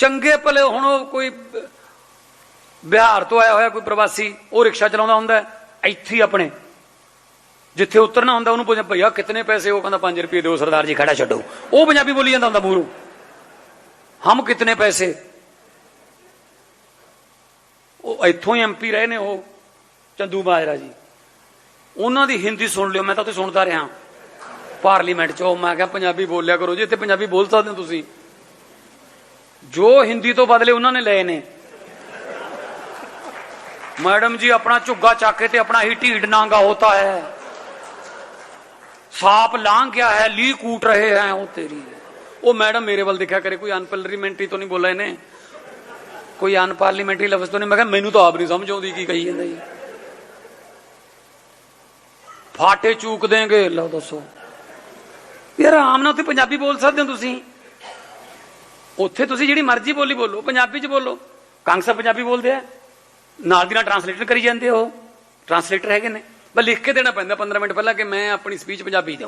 ਚੰਗੇ ਭਲੇ ਹੁਣ ਉਹ ਕੋਈ ਬਿਹਾਰ ਤੋਂ ਆਇਆ ਹੋਇਆ ਕੋਈ ਪ੍ਰਵਾਸੀ, ਉਹ ਰਿਕਸ਼ਾ ਚਲਾਉਂਦਾ ਹੁੰਦਾ ਇੱਥੇ ਹੀ ਆਪਣੇ। ਜਿੱਥੇ ਉਤਰਨਾ ਹੁੰਦਾ, ਉਹਨੂੰ ਪੁੱਛਿਆ ਭਈਆ ਕਿੰਨੇ ਪੈਸੇ? ਉਹ ਕਹਿੰਦਾ 5 ਰੁਪਏ ਦਿਓ, ਸਰਦਾਰ ਜੀ, ਖੜਾ ਛੱਡੋ। ਉਹ ਪੰਜਾਬੀ ਬੋਲੀ ਜਾਂਦਾ ਹੁੰਦਾ ਮੂਹਰੋਂ। ਹਮ ਕਿਤਨੇ ਪੈਸੇ? ਉਹ ਇੱਥੋਂ ਹੀ ਐਮਪੀ ਰਹੇ ਨੇ, ਉਹ ਚੰਦੂ ਮਾਜਰਾ ਜੀ। ਉਹਨਾਂ ਦੀ ਹਿੰਦੀ ਸੁਣ ਲਿਓ, ਮੈਂ ਤਾਂ ਉੱਥੇ ਸੁਣਦਾ ਰਿਹਾ। ਪਾਰਲੀਮੈਂਟ 'ਚ ਉਹ, ਮੈਂ ਕਿਹਾ, ਪੰਜਾਬੀ ਬੋਲਿਆ ਕਰੋ ਜੀ, ਇੱਥੇ ਪੰਜਾਬੀ ਬੋਲ ਸਕਦੇ ਹੋ ਤੁਸੀਂ? ਜੋ ਹਿੰਦੀ ਤੋਂ ਬਦਲੇ ਉਹਨਾਂ ਨੇ ਲਏ ਨੇ। ਮੈਡਮ ਜੀ, ਆਪਣਾ ਝੁੱਗਾ ਚੱਕ ਕੇ ਤੇ ਆਪਣਾ ਹੀ ਢੀਡ ਨਾਂਗਾ ਹੋਤਾ ਹੈ। ਸਾਪ ਲਾਂਘ ਗਿਆ ਹੈ ਲੀ ਕੂਟ ਰਹੇ ਹੈ, ਉਹ ਤੇਰੀ ਉਹ ਮੈਡਮ ਮੇਰੇ ਵੱਲ ਦੇਖਿਆ ਕਰੇ, ਕੋਈ ਅਨਪਾਰਲੀਮੈਂਟਰੀ ਤੋਂ ਨਹੀਂ ਬੋਲਿਆ ਇਹਨੇ। ਕੋਈ ਅਨਪਾਰਲੀਮੈਂਟਰੀ ਲਫ਼ਜ਼ ਤੋਂ ਨਹੀਂ, ਮੈਂ ਕਿਹਾ ਮੈਨੂੰ ਤਾਂ ਆਪ ਨਹੀਂ ਸਮਝ ਆਉਂਦੀ ਕੀ ਕਹੀ ਜਾਂਦਾ ਜੀ। ਫਾਟੇ ਚੂਕ ਦੇਗੇ ਲਓ ਦੱਸੋ। ਯਾਰ ਆਮ ਨਾਲ ਉੱਥੇ ਪੰਜਾਬੀ ਬੋਲ ਸਕਦੇ ਹੋ ਤੁਸੀਂ। ਉੱਥੇ ਤੁਸੀਂ ਜਿਹੜੀ ਮਰਜ਼ੀ ਬੋਲੀ ਬੋਲੋ, ਪੰਜਾਬੀ ਚ ਬੋਲੋ। ਕਾਂਗਸਾ ਪੰਜਾਬੀ ਬੋਲਦੇ ਆ। ਨਾਲ ਦੀ ਨਾਲ ਟਰਾਂਸਲੇਟਰ ਕਰੀ ਜਾਂਦੇ ਉਹ। ਟਰਾਂਸਲੇਟਰ ਹੈਗੇ ਨੇ। ਬਸ ਲਿਖ ਕੇ ਦੇਣਾ ਪੈਂਦਾ 15 ਮਿੰਟ ਪਹਿਲਾਂ ਕਿ ਮੈਂ ਆਪਣੀ ਸਪੀਚ ਪੰਜਾਬੀ 'ਚ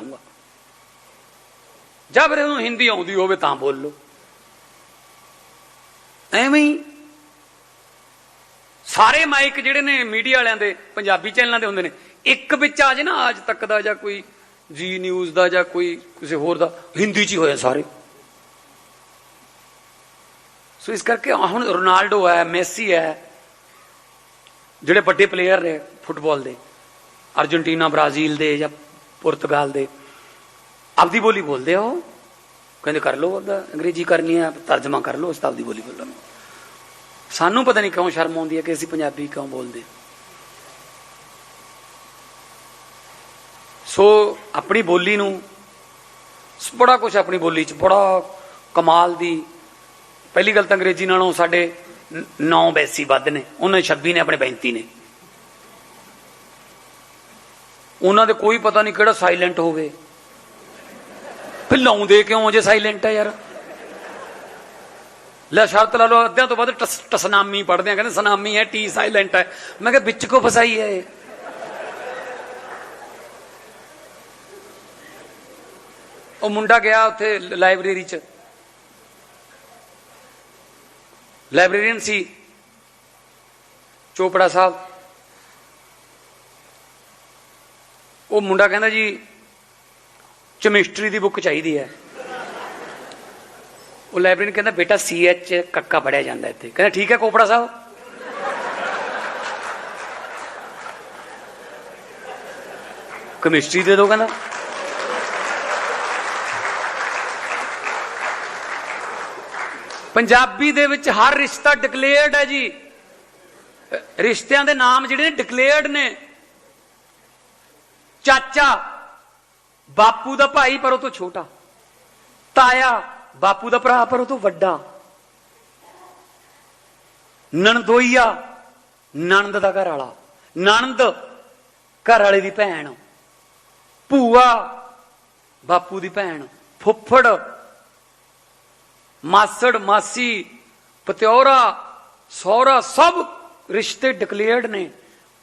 ਜਾਂ ਫਿਰ ਉਹਨੂੰ ਹਿੰਦੀ ਆਉਂਦੀ ਹੋਵੇ ਤਾਂ ਬੋਲ। ਲਓ ਐਵੇਂ ਹੀ ਸਾਰੇ ਮਾਈਕ ਜਿਹੜੇ ਨੇ ਮੀਡੀਆ ਵਾਲਿਆਂ ਦੇ, ਪੰਜਾਬੀ ਚੈਨਲਾਂ ਦੇ ਹੁੰਦੇ ਨੇ, ਇੱਕ ਵਿੱਚ ਆ ਜੇ ਨਾ, ਅੱਜ ਤੱਕ ਦਾ ਜਾਂ ਕੋਈ ਜੀ ਨਿਊਜ਼ ਦਾ ਜਾਂ ਕੋਈ ਕਿਸੇ ਹੋਰ ਦਾ, ਹਿੰਦੀ 'ਚ ਹੀ ਹੋਇਆ ਸਾਰੇ। ਸੋ ਇਸ ਕਰਕੇ ਹੁਣ ਰੋਨਾਲਡੋ ਹੈ, ਮੈਸੀ ਹੈ, ਜਿਹੜੇ ਵੱਡੇ ਪਲੇਅਰ ਨੇ ਫੁੱਟਬਾਲ ਦੇ, ਅਰਜਨਟੀਨਾ, ਬ੍ਰਾਜ਼ੀਲ ਦੇ ਜਾਂ ਪੁਰਤਗਾਲ ਦੇ, ਆਪਦੀ ਬੋਲੀ ਬੋਲਦੇ ਹੋ ਕਹਿੰਦੇ ਕਰ ਲਓ ਉਹਦਾ ਅੰਗਰੇਜ਼ੀ ਕਰਨੀ ਹੈ, ਤਰਜਮਾ ਕਰ ਲਓ ਉਸ ਆਪਦੀ ਬੋਲੀ ਬੋਲਣ ਸਾਨੂੰ ਪਤਾ ਨਹੀਂ ਕਿਉਂ ਸ਼ਰਮ ਆਉਂਦੀ ਹੈ ਕਿ ਅਸੀਂ ਪੰਜਾਬੀ ਕਿਉਂ ਬੋਲਦੇ ਸੋ ਆਪਣੀ ਬੋਲੀ ਨੂੰ, ਬੜਾ ਕੁਝ ਆਪਣੀ ਬੋਲੀ 'ਚ, ਬੜਾ ਕਮਾਲ ਦੀ ਪਹਿਲੀ ਗੱਲ ਤਾਂ ਅੰਗਰੇਜ਼ੀ ਨਾਲੋਂ ਸਾਡੇ 9 ਬੈਸੀ ਵੱਧ ਨੇ। ਉਹਨਾਂ ਦੇ 26 ਨੇ, ਆਪਣੇ 35 ਨੇ। ਉਹਨਾਂ ਦੇ ਕੋਈ ਪਤਾ ਨਹੀਂ ਕਿਹੜਾ ਸਾਇਲੈਂਟ ਹੋਵੇ। ਫਿਰ ਲਾਉਂਦੇ ਕਿਉਂ ਜੇ ਸਾਇਲੈਂਟ ਹੈ ਯਾਰ? ਲੈ ਸ਼ਰਤ ਲਾ ਲਓ, ਅੱਧਿਆਂ ਤੋਂ ਵੱਧ ਟਸ- ਟਸਨਾਮੀ ਪੜਦੇ ਆ। ਕਹਿੰਦੇ ਸਨਾਮੀ ਹੈ, ਟੀ ਸਾਇਲੈਂਟ ਹੈ। ਮੈਂ ਕਿਹਾ, ਵਿੱਚ ਕੋ ਫਸਾਈ ਹੈ ਇਹ? ਉਹ ਮੁੰਡਾ ਗਿਆ ਉੱਥੇ ਲਾਇਬ੍ਰੇਰੀ 'ਚ। ਲਾਇਬ੍ਰੇਰੀਅਨ ਸੀ, ਚੋਪੜਾ ਸਾਹਿਬ। ਉਹ ਮੁੰਡਾ ਕਹਿੰਦਾ ਜੀ ਕੈਮਿਸਟਰੀ ਦੀ ਬੁੱਕ ਚਾਹੀਦੀ ਹੈ। ਉਹ ਲਾਇਬ੍ਰੇਰੀਅਨ ਕਹਿੰਦਾ, ਬੇਟਾ ਸੀ ਐਚ ਕੱਕਾ ਪੜਿਆ ਜਾਂਦਾ ਇੱਥੇ। ਕਹਿੰਦਾ, ਠੀਕ ਹੈ ਕੋਪੜਾ ਸਾਹਿਬ। ਕੈਮਿਸਟਰੀ ਦੇ ਦੋ ਕਹਿੰਦਾ। ਪੰਜਾਬੀ ਦੇ ਵਿੱਚ ਹਰ ਰਿਸ਼ਤਾ ਡਿਕਲੇਅਰਡ ਹੈ ਜੀ। ਰਿਸ਼ਤਿਆਂ ਦੇ ਨਾਮ ਜਿਹੜੇ ਨੇ ਡਿਕਲੇਅਰਡ ਨੇ। ਚਾਚਾ ਬਾਪੂ ਦਾ ਭਾਈ ਪਰ ਉਹ ਤੋਂ ਛੋਟਾ। ਤਾਇਆ ਬਾਪੂ ਦਾ ਭਰਾ ਪਰ ਉਹ ਤੋਂ ਵੱਡਾ। ਨਣਦੋਈਆ ਨਣਦ ਦਾ ਘਰ ਵਾਲਾ ਨਣਦ ਘਰ ਵਾਲੇ ਦੀ ਭੈਣ। ਭੂਆ ਬਾਪੂ ਦੀ ਭੈਣ। ਫੁੱਫੜ ਮਾਸੜ, ਮਾਸੀ, ਪਤਿਓਰਾ, ਸਹੁਰਾ, ਸਭ ਰਿਸ਼ਤੇ ਡਿਕਲੇਅਰਡ ਨੇ।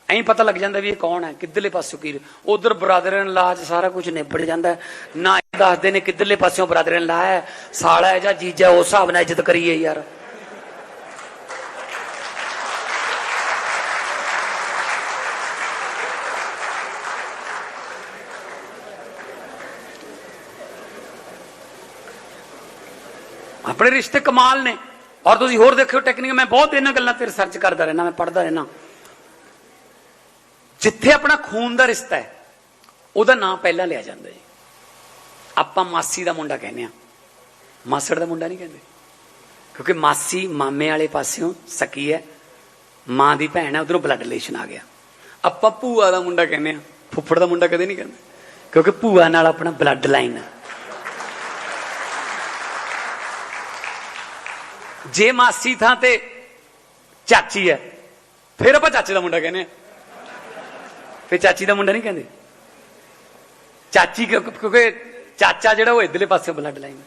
ਐਂ ਪਤਾ ਲੱਗ ਜਾਂਦਾ ਵੀ ਇਹ ਕੌਣ ਹੈ, ਕਿੱਧਰਲੇ ਪਾਸੋਂ ਕੀ ਉਧਰ ਬ੍ਰਦਰ ਇਨ ਲਾ ਚ ਸਾਰਾ ਕੁਝ ਨਿਬੜ ਜਾਂਦਾ ਨਾ ਇਹ ਦੱਸਦੇ ਨੇ ਕਿੱਧਰਲੇ ਪਾਸਿਓਂ ਬ੍ਰਦਰ ਇਨ ਲਾ ਹੈ। ਸਾਲਾ ਹੈ ਜਾਂ ਜੀਜਾ ਉਸ ਹਿਸਾਬ ਨਾਲ ਇੱਜ਼ਤ ਕਰੀਏ ਯਾਰ। ਆਪਣੇ ਰਿਸ਼ਤੇ ਕਮਾਲ ਨੇ। ਔਰ ਤੁਸੀਂ ਹੋਰ ਦੇਖਿਓ ਟੈਕਨੀਕ, ਮੈਂ ਬਹੁਤ ਇਹਨਾਂ ਗੱਲਾਂ ਤੇ ਰਿਸਰਚ ਕਰਦਾ ਰਹਿਣਾ ਮੈਂ ਪੜ੍ਹਦਾ ਰਹਿਣਾ ਜਿੱਥੇ ਆਪਣਾ ਖੂਨ ਦਾ ਰਿਸ਼ਤਾ ਹੈ, ਉਹਦਾ ਨਾਂ ਪਹਿਲਾਂ ਲਿਆ ਜਾਂਦਾ ਜੀ। ਆਪਾਂ ਮਾਸੀ ਦਾ ਮੁੰਡਾ ਕਹਿੰਦੇ ਆ ਮਾਸੜ ਦਾ ਮੁੰਡਾ ਨਹੀਂ ਕਹਿੰਦੇ। ਕਿਉਂਕਿ ਮਾਸੀ ਮਾਮੇ ਵਾਲੇ ਪਾਸਿਓਂ ਸਕੀ ਹੈ, ਮਾਂ ਦੀ ਭੈਣ ਹੈ, ਉਧਰੋਂ ਬਲੱਡ ਰਿਲੇਸ਼ਨ ਆ ਗਿਆ। ਆਪਾਂ ਭੂਆ ਦਾ ਮੁੰਡਾ ਕਹਿੰਦੇ ਆ ਫੁੱਫੜ ਦਾ ਮੁੰਡਾ ਕਦੇ ਨਹੀਂ ਕਹਿੰਦੇ। ਕਿਉਂਕਿ ਭੂਆ ਨਾਲ ਆਪਣਾ ਬਲੱਡ ਲਾਈਨ ਹੈ। ਜੇ ਮਾਸੀ ਥਾਂ ਤੇ ਚਾਚੀ ਹੈ, ਫਿਰ ਆਪਾਂ ਚਾਚੇ ਦਾ ਮੁੰਡਾ ਕਹਿੰਦੇ ਆ ਫਿਰ ਚਾਚੀ ਦਾ ਮੁੰਡਾ ਨਹੀਂ ਕਹਿੰਦੇ। ਚਾਚੀ ਕਿਉਂਕਿ ਚਾਚਾ ਜਿਹੜਾ ਉਹ ਇਧਰਲੇ ਪਾਸੇ ਬਲੱਡ ਲਾਈਨ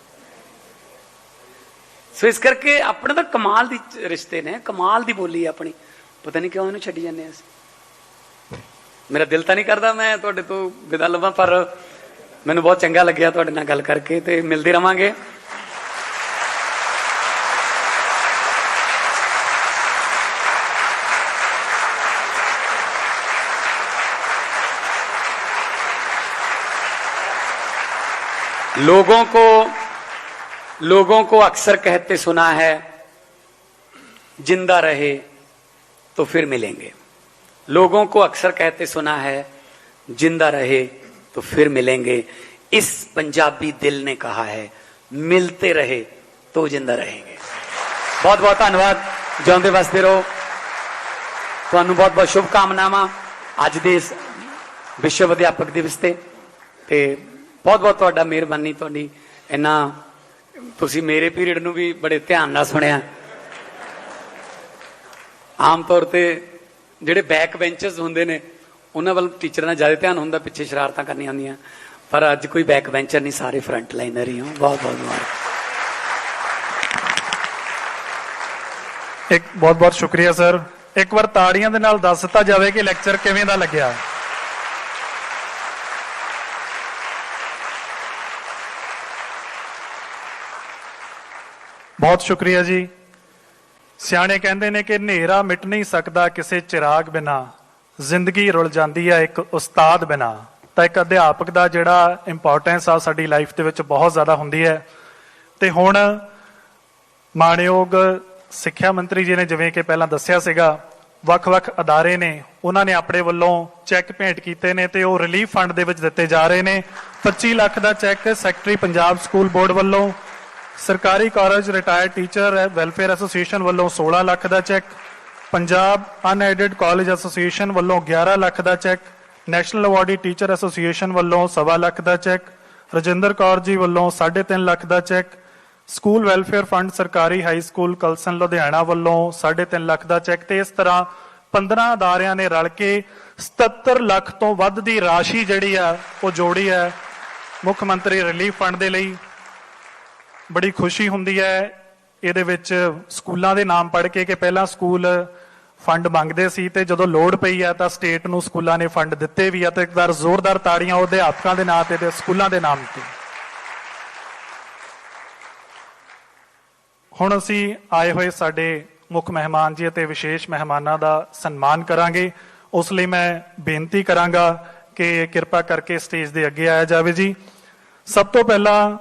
ਸੋ ਇਸ ਕਰਕੇ ਆਪਣੇ ਤਾਂ ਕਮਾਲ ਦੀ ਰਿਸ਼ਤੇ ਨੇ, ਕਮਾਲ ਦੀ ਬੋਲੀ ਹੈ ਆਪਣੀ। ਪਤਾ ਨਹੀਂ ਕਿਉਂ ਇਹਨੂੰ ਛੱਡੀ ਜਾਂਦੇ ਅਸੀਂ। ਮੇਰਾ ਦਿਲ ਤਾਂ ਨਹੀਂ ਕਰਦਾ ਮੈਂ ਤੁਹਾਡੇ ਤੋਂ ਵਿਦਾ ਲਵਾਂ, ਪਰ ਮੈਨੂੰ ਬਹੁਤ ਚੰਗਾ ਲੱਗਿਆ ਤੁਹਾਡੇ ਨਾਲ ਗੱਲ ਕਰਕੇ ਤੇ ਮਿਲਦੇ ਰਵਾਂਗੇ। लोगों को लोगों को अक्सर कहते सुना है जिंदा रहे तो फिर मिलेंगे लोगों को अक्सर कहते सुना है जिंदा रहे तो फिर मिलेंगे इस पंजाबी दिल ने कहा है मिलते रहे तो जिंदा रहेंगे ਬਹੁਤ ਬਹੁਤ ਧੰਨਵਾਦ ਜਿਉਂਦੇ ਵਸਦੇ ਰਹੋ ਤੁਹਾਨੂੰ ਬਹੁਤ ਬਹੁਤ ਸ਼ੁਭ ਕਾਮਨਾਵਾਂ ਅੱਜ ਦੇ ਇਸ ਵਿਸ਼ਵ ਅਧਿਆਪਕ ਦਿਵਸ ਤੇ ਤੇ ਬਹੁਤ ਬਹੁਤ ਤੁਹਾਡਾ ਮਿਹਰਬਾਨੀ ਤੁਹਾਡੀ। ਇੰਨਾ ਤੁਸੀਂ ਮੇਰੇ ਪੀਰੀਅਡ ਨੂੰ ਵੀ ਬੜੇ ਧਿਆਨ ਨਾਲ ਸੁਣਿਆ। ਆਮ ਤੌਰ ਤੇ ਜਿਹੜੇ ਬੈਕ ਬੈਂਚਰਸ ਹੁੰਦੇ ਨੇ, ਉਹਨਾਂ ਵੱਲ ਟੀਚਰਾਂ ਦਾ ਜ਼ਿਆਦਾ ਧਿਆਨ ਹੁੰਦਾ, ਪਿੱਛੇ ਸ਼ਰਾਰਤਾਂ ਕਰਨੀਆਂ ਹੁੰਦੀਆਂ। ਪਰ ਅੱਜ ਕੋਈ ਬੈਕ ਬੈਂਚਰ ਨਹੀਂ, ਸਾਰੇ ਫਰੰਟ ਲਾਈਨਰ ਹੀ ਹੋ। ਬਹੁਤ ਬਹੁਤ ਮੁਬਾਰਕ ਇੱਕ ਬਹੁਤ ਬਹੁਤ ਸ਼ੁਕਰੀਆ ਸਰ ਇੱਕ ਵਾਰ ਤਾੜੀਆਂ ਦੇ ਨਾਲ ਦੱਸ ਦਿੱਤਾ ਜਾਵੇ ਕਿ ਲੈਕਚਰ ਕਿਵੇਂ ਦਾ ਲੱਗਿਆ। ਬਹੁਤ ਸ਼ੁਕਰੀਆ ਜੀ। ਸਿਆਣੇ ਕਹਿੰਦੇ ਨੇ ਕਿ ਹਨੇਰਾ ਮਿਟ ਨਹੀਂ ਸਕਦਾ ਕਿਸੇ ਚਿਰਾਗ ਬਿਨਾ। ਜ਼ਿੰਦਗੀ ਰੁਲ ਜਾਂਦੀ ਹੈ ਇੱਕ ਉਸਤਾਦ ਬਿਨਾ। ਤਾਂ ਇੱਕ ਅਧਿਆਪਕ ਦਾ ਜਿਹੜਾ ਇੰਪੋਰਟੈਂਸ ਆ ਸਾਡੀ ਲਾਈਫ ਦੇ ਵਿੱਚ ਬਹੁਤ ਜ਼ਿਆਦਾ ਹੁੰਦੀ ਹੈ। ਤੇ ਹੁਣ ਮਾਣਯੋਗ ਸਿੱਖਿਆ ਮੰਤਰੀ ਜੀ ਨੇ ਜਿਵੇਂ ਕਿ ਪਹਿਲਾਂ ਦੱਸਿਆ ਸੀਗਾ, ਵੱਖ-ਵੱਖ ਅਦਾਰੇ ਨੇ, ਉਹਨਾਂ ਨੇ ਆਪਣੇ ਵੱਲੋਂ ਚੈੱਕ ਭੇਟ ਕੀਤੇ ਨੇ ਤੇ ਉਹ ਰਿਲੀਫ ਫੰਡ ਦੇ ਵਿੱਚ ਦਿੱਤੇ ਜਾ ਰਹੇ ਨੇ। 25 ਲੱਖ ਦਾ cheque secretary Punjab school board ਵੱਲੋਂ ਸਰਕਾਰੀ college retired teacher welfare association ਵੱਲੋਂ 16 ਲੱਖ ਦਾ cheque Punjab unaided college association ਵੱਲੋਂ 11 ਲੱਖ ਦਾ cheque national awardee teacher association ਵੱਲੋਂ 1.5 ਲੱਖ ਦਾ ਚੈੱਕ ਰਜਿੰਦਰ ਕੌਰ ਜੀ ਵੱਲੋਂ 3.5 ਲੱਖ ਦਾ ਚੈੱਕ ਸਕੂਲ ਵੈਲਫੇਅਰ ਫੰਡ ਸਰਕਾਰੀ ਹਾਈ ਸਕੂਲ ਕਲਸਨ ਲੁਧਿਆਣਾ ਵੱਲੋਂ 3.5 ਲੱਖ ਦਾ ਚੈੱਕ ਤੇ ਇਸ ਤਰ੍ਹਾਂ 15 ਅਦਾਰਿਆਂ ਨੇ ਰਲ ਕੇ 77 ਲੱਖ ਤੋਂ ਵੱਧ ਦੀ ਰਾਸ਼ੀ ਜਿਹੜੀ ਆ, ਉਹ ਜੋੜੀ ਹੈ ਮੁੱਖ ਮੰਤਰੀ ਰਿਲੀਫ ਫੰਡ ਦੇ ਲਈ। ਬੜੀ ਖੁਸ਼ੀ ਹੁੰਦੀ ਹੈ ਇਹਦੇ ਵਿੱਚ ਸਕੂਲਾਂ ਦੇ ਨਾਮ ਪੜ੍ਹ ਕੇ ਕਿ ਪਹਿਲਾਂ ਸਕੂਲ ਫੰਡ ਮੰਗਦੇ ਸੀ ਤੇ ਜਦੋਂ ਲੋੜ ਪਈ ਹੈ ਤਾਂ ਸਟੇਟ ਨੂੰ ਸਕੂਲਾਂ ਨੇ ਫੰਡ ਦਿੱਤੇ ਵੀ ਆ ਤੇ ਇੱਕ ਵਾਰ ਜ਼ੋਰਦਾਰ ਤਾੜੀਆਂ ਉਹਦੇ ਅਧਿਆਪਕਾਂ ਦੇ ਨਾਂ ਤੇ ਤੇ ਸਕੂਲਾਂ ਦੇ ਨਾਮ ਤੇ। ਹੁਣ ਅਸੀਂ ਆਏ ਹੋਏ ਸਾਡੇ ਮੁੱਖ ਮਹਿਮਾਨ ਜੀ ਅਤੇ ਵਿਸ਼ੇਸ਼ ਮਹਿਮਾਨਾਂ ਦਾ ਸਨਮਾਨ ਕਰਾਂਗੇ। ਉਸ ਲਈ ਮੈਂ ਬੇਨਤੀ ਕਰਾਂਗਾ ਕਿ ਕਿਰਪਾ ਕਰਕੇ ਸਟੇਜ ਦੇ ਅੱਗੇ ਆਇਆ ਜਾਵੇ ਜੀ। ਸਭ ਤੋਂ ਪਹਿਲਾਂ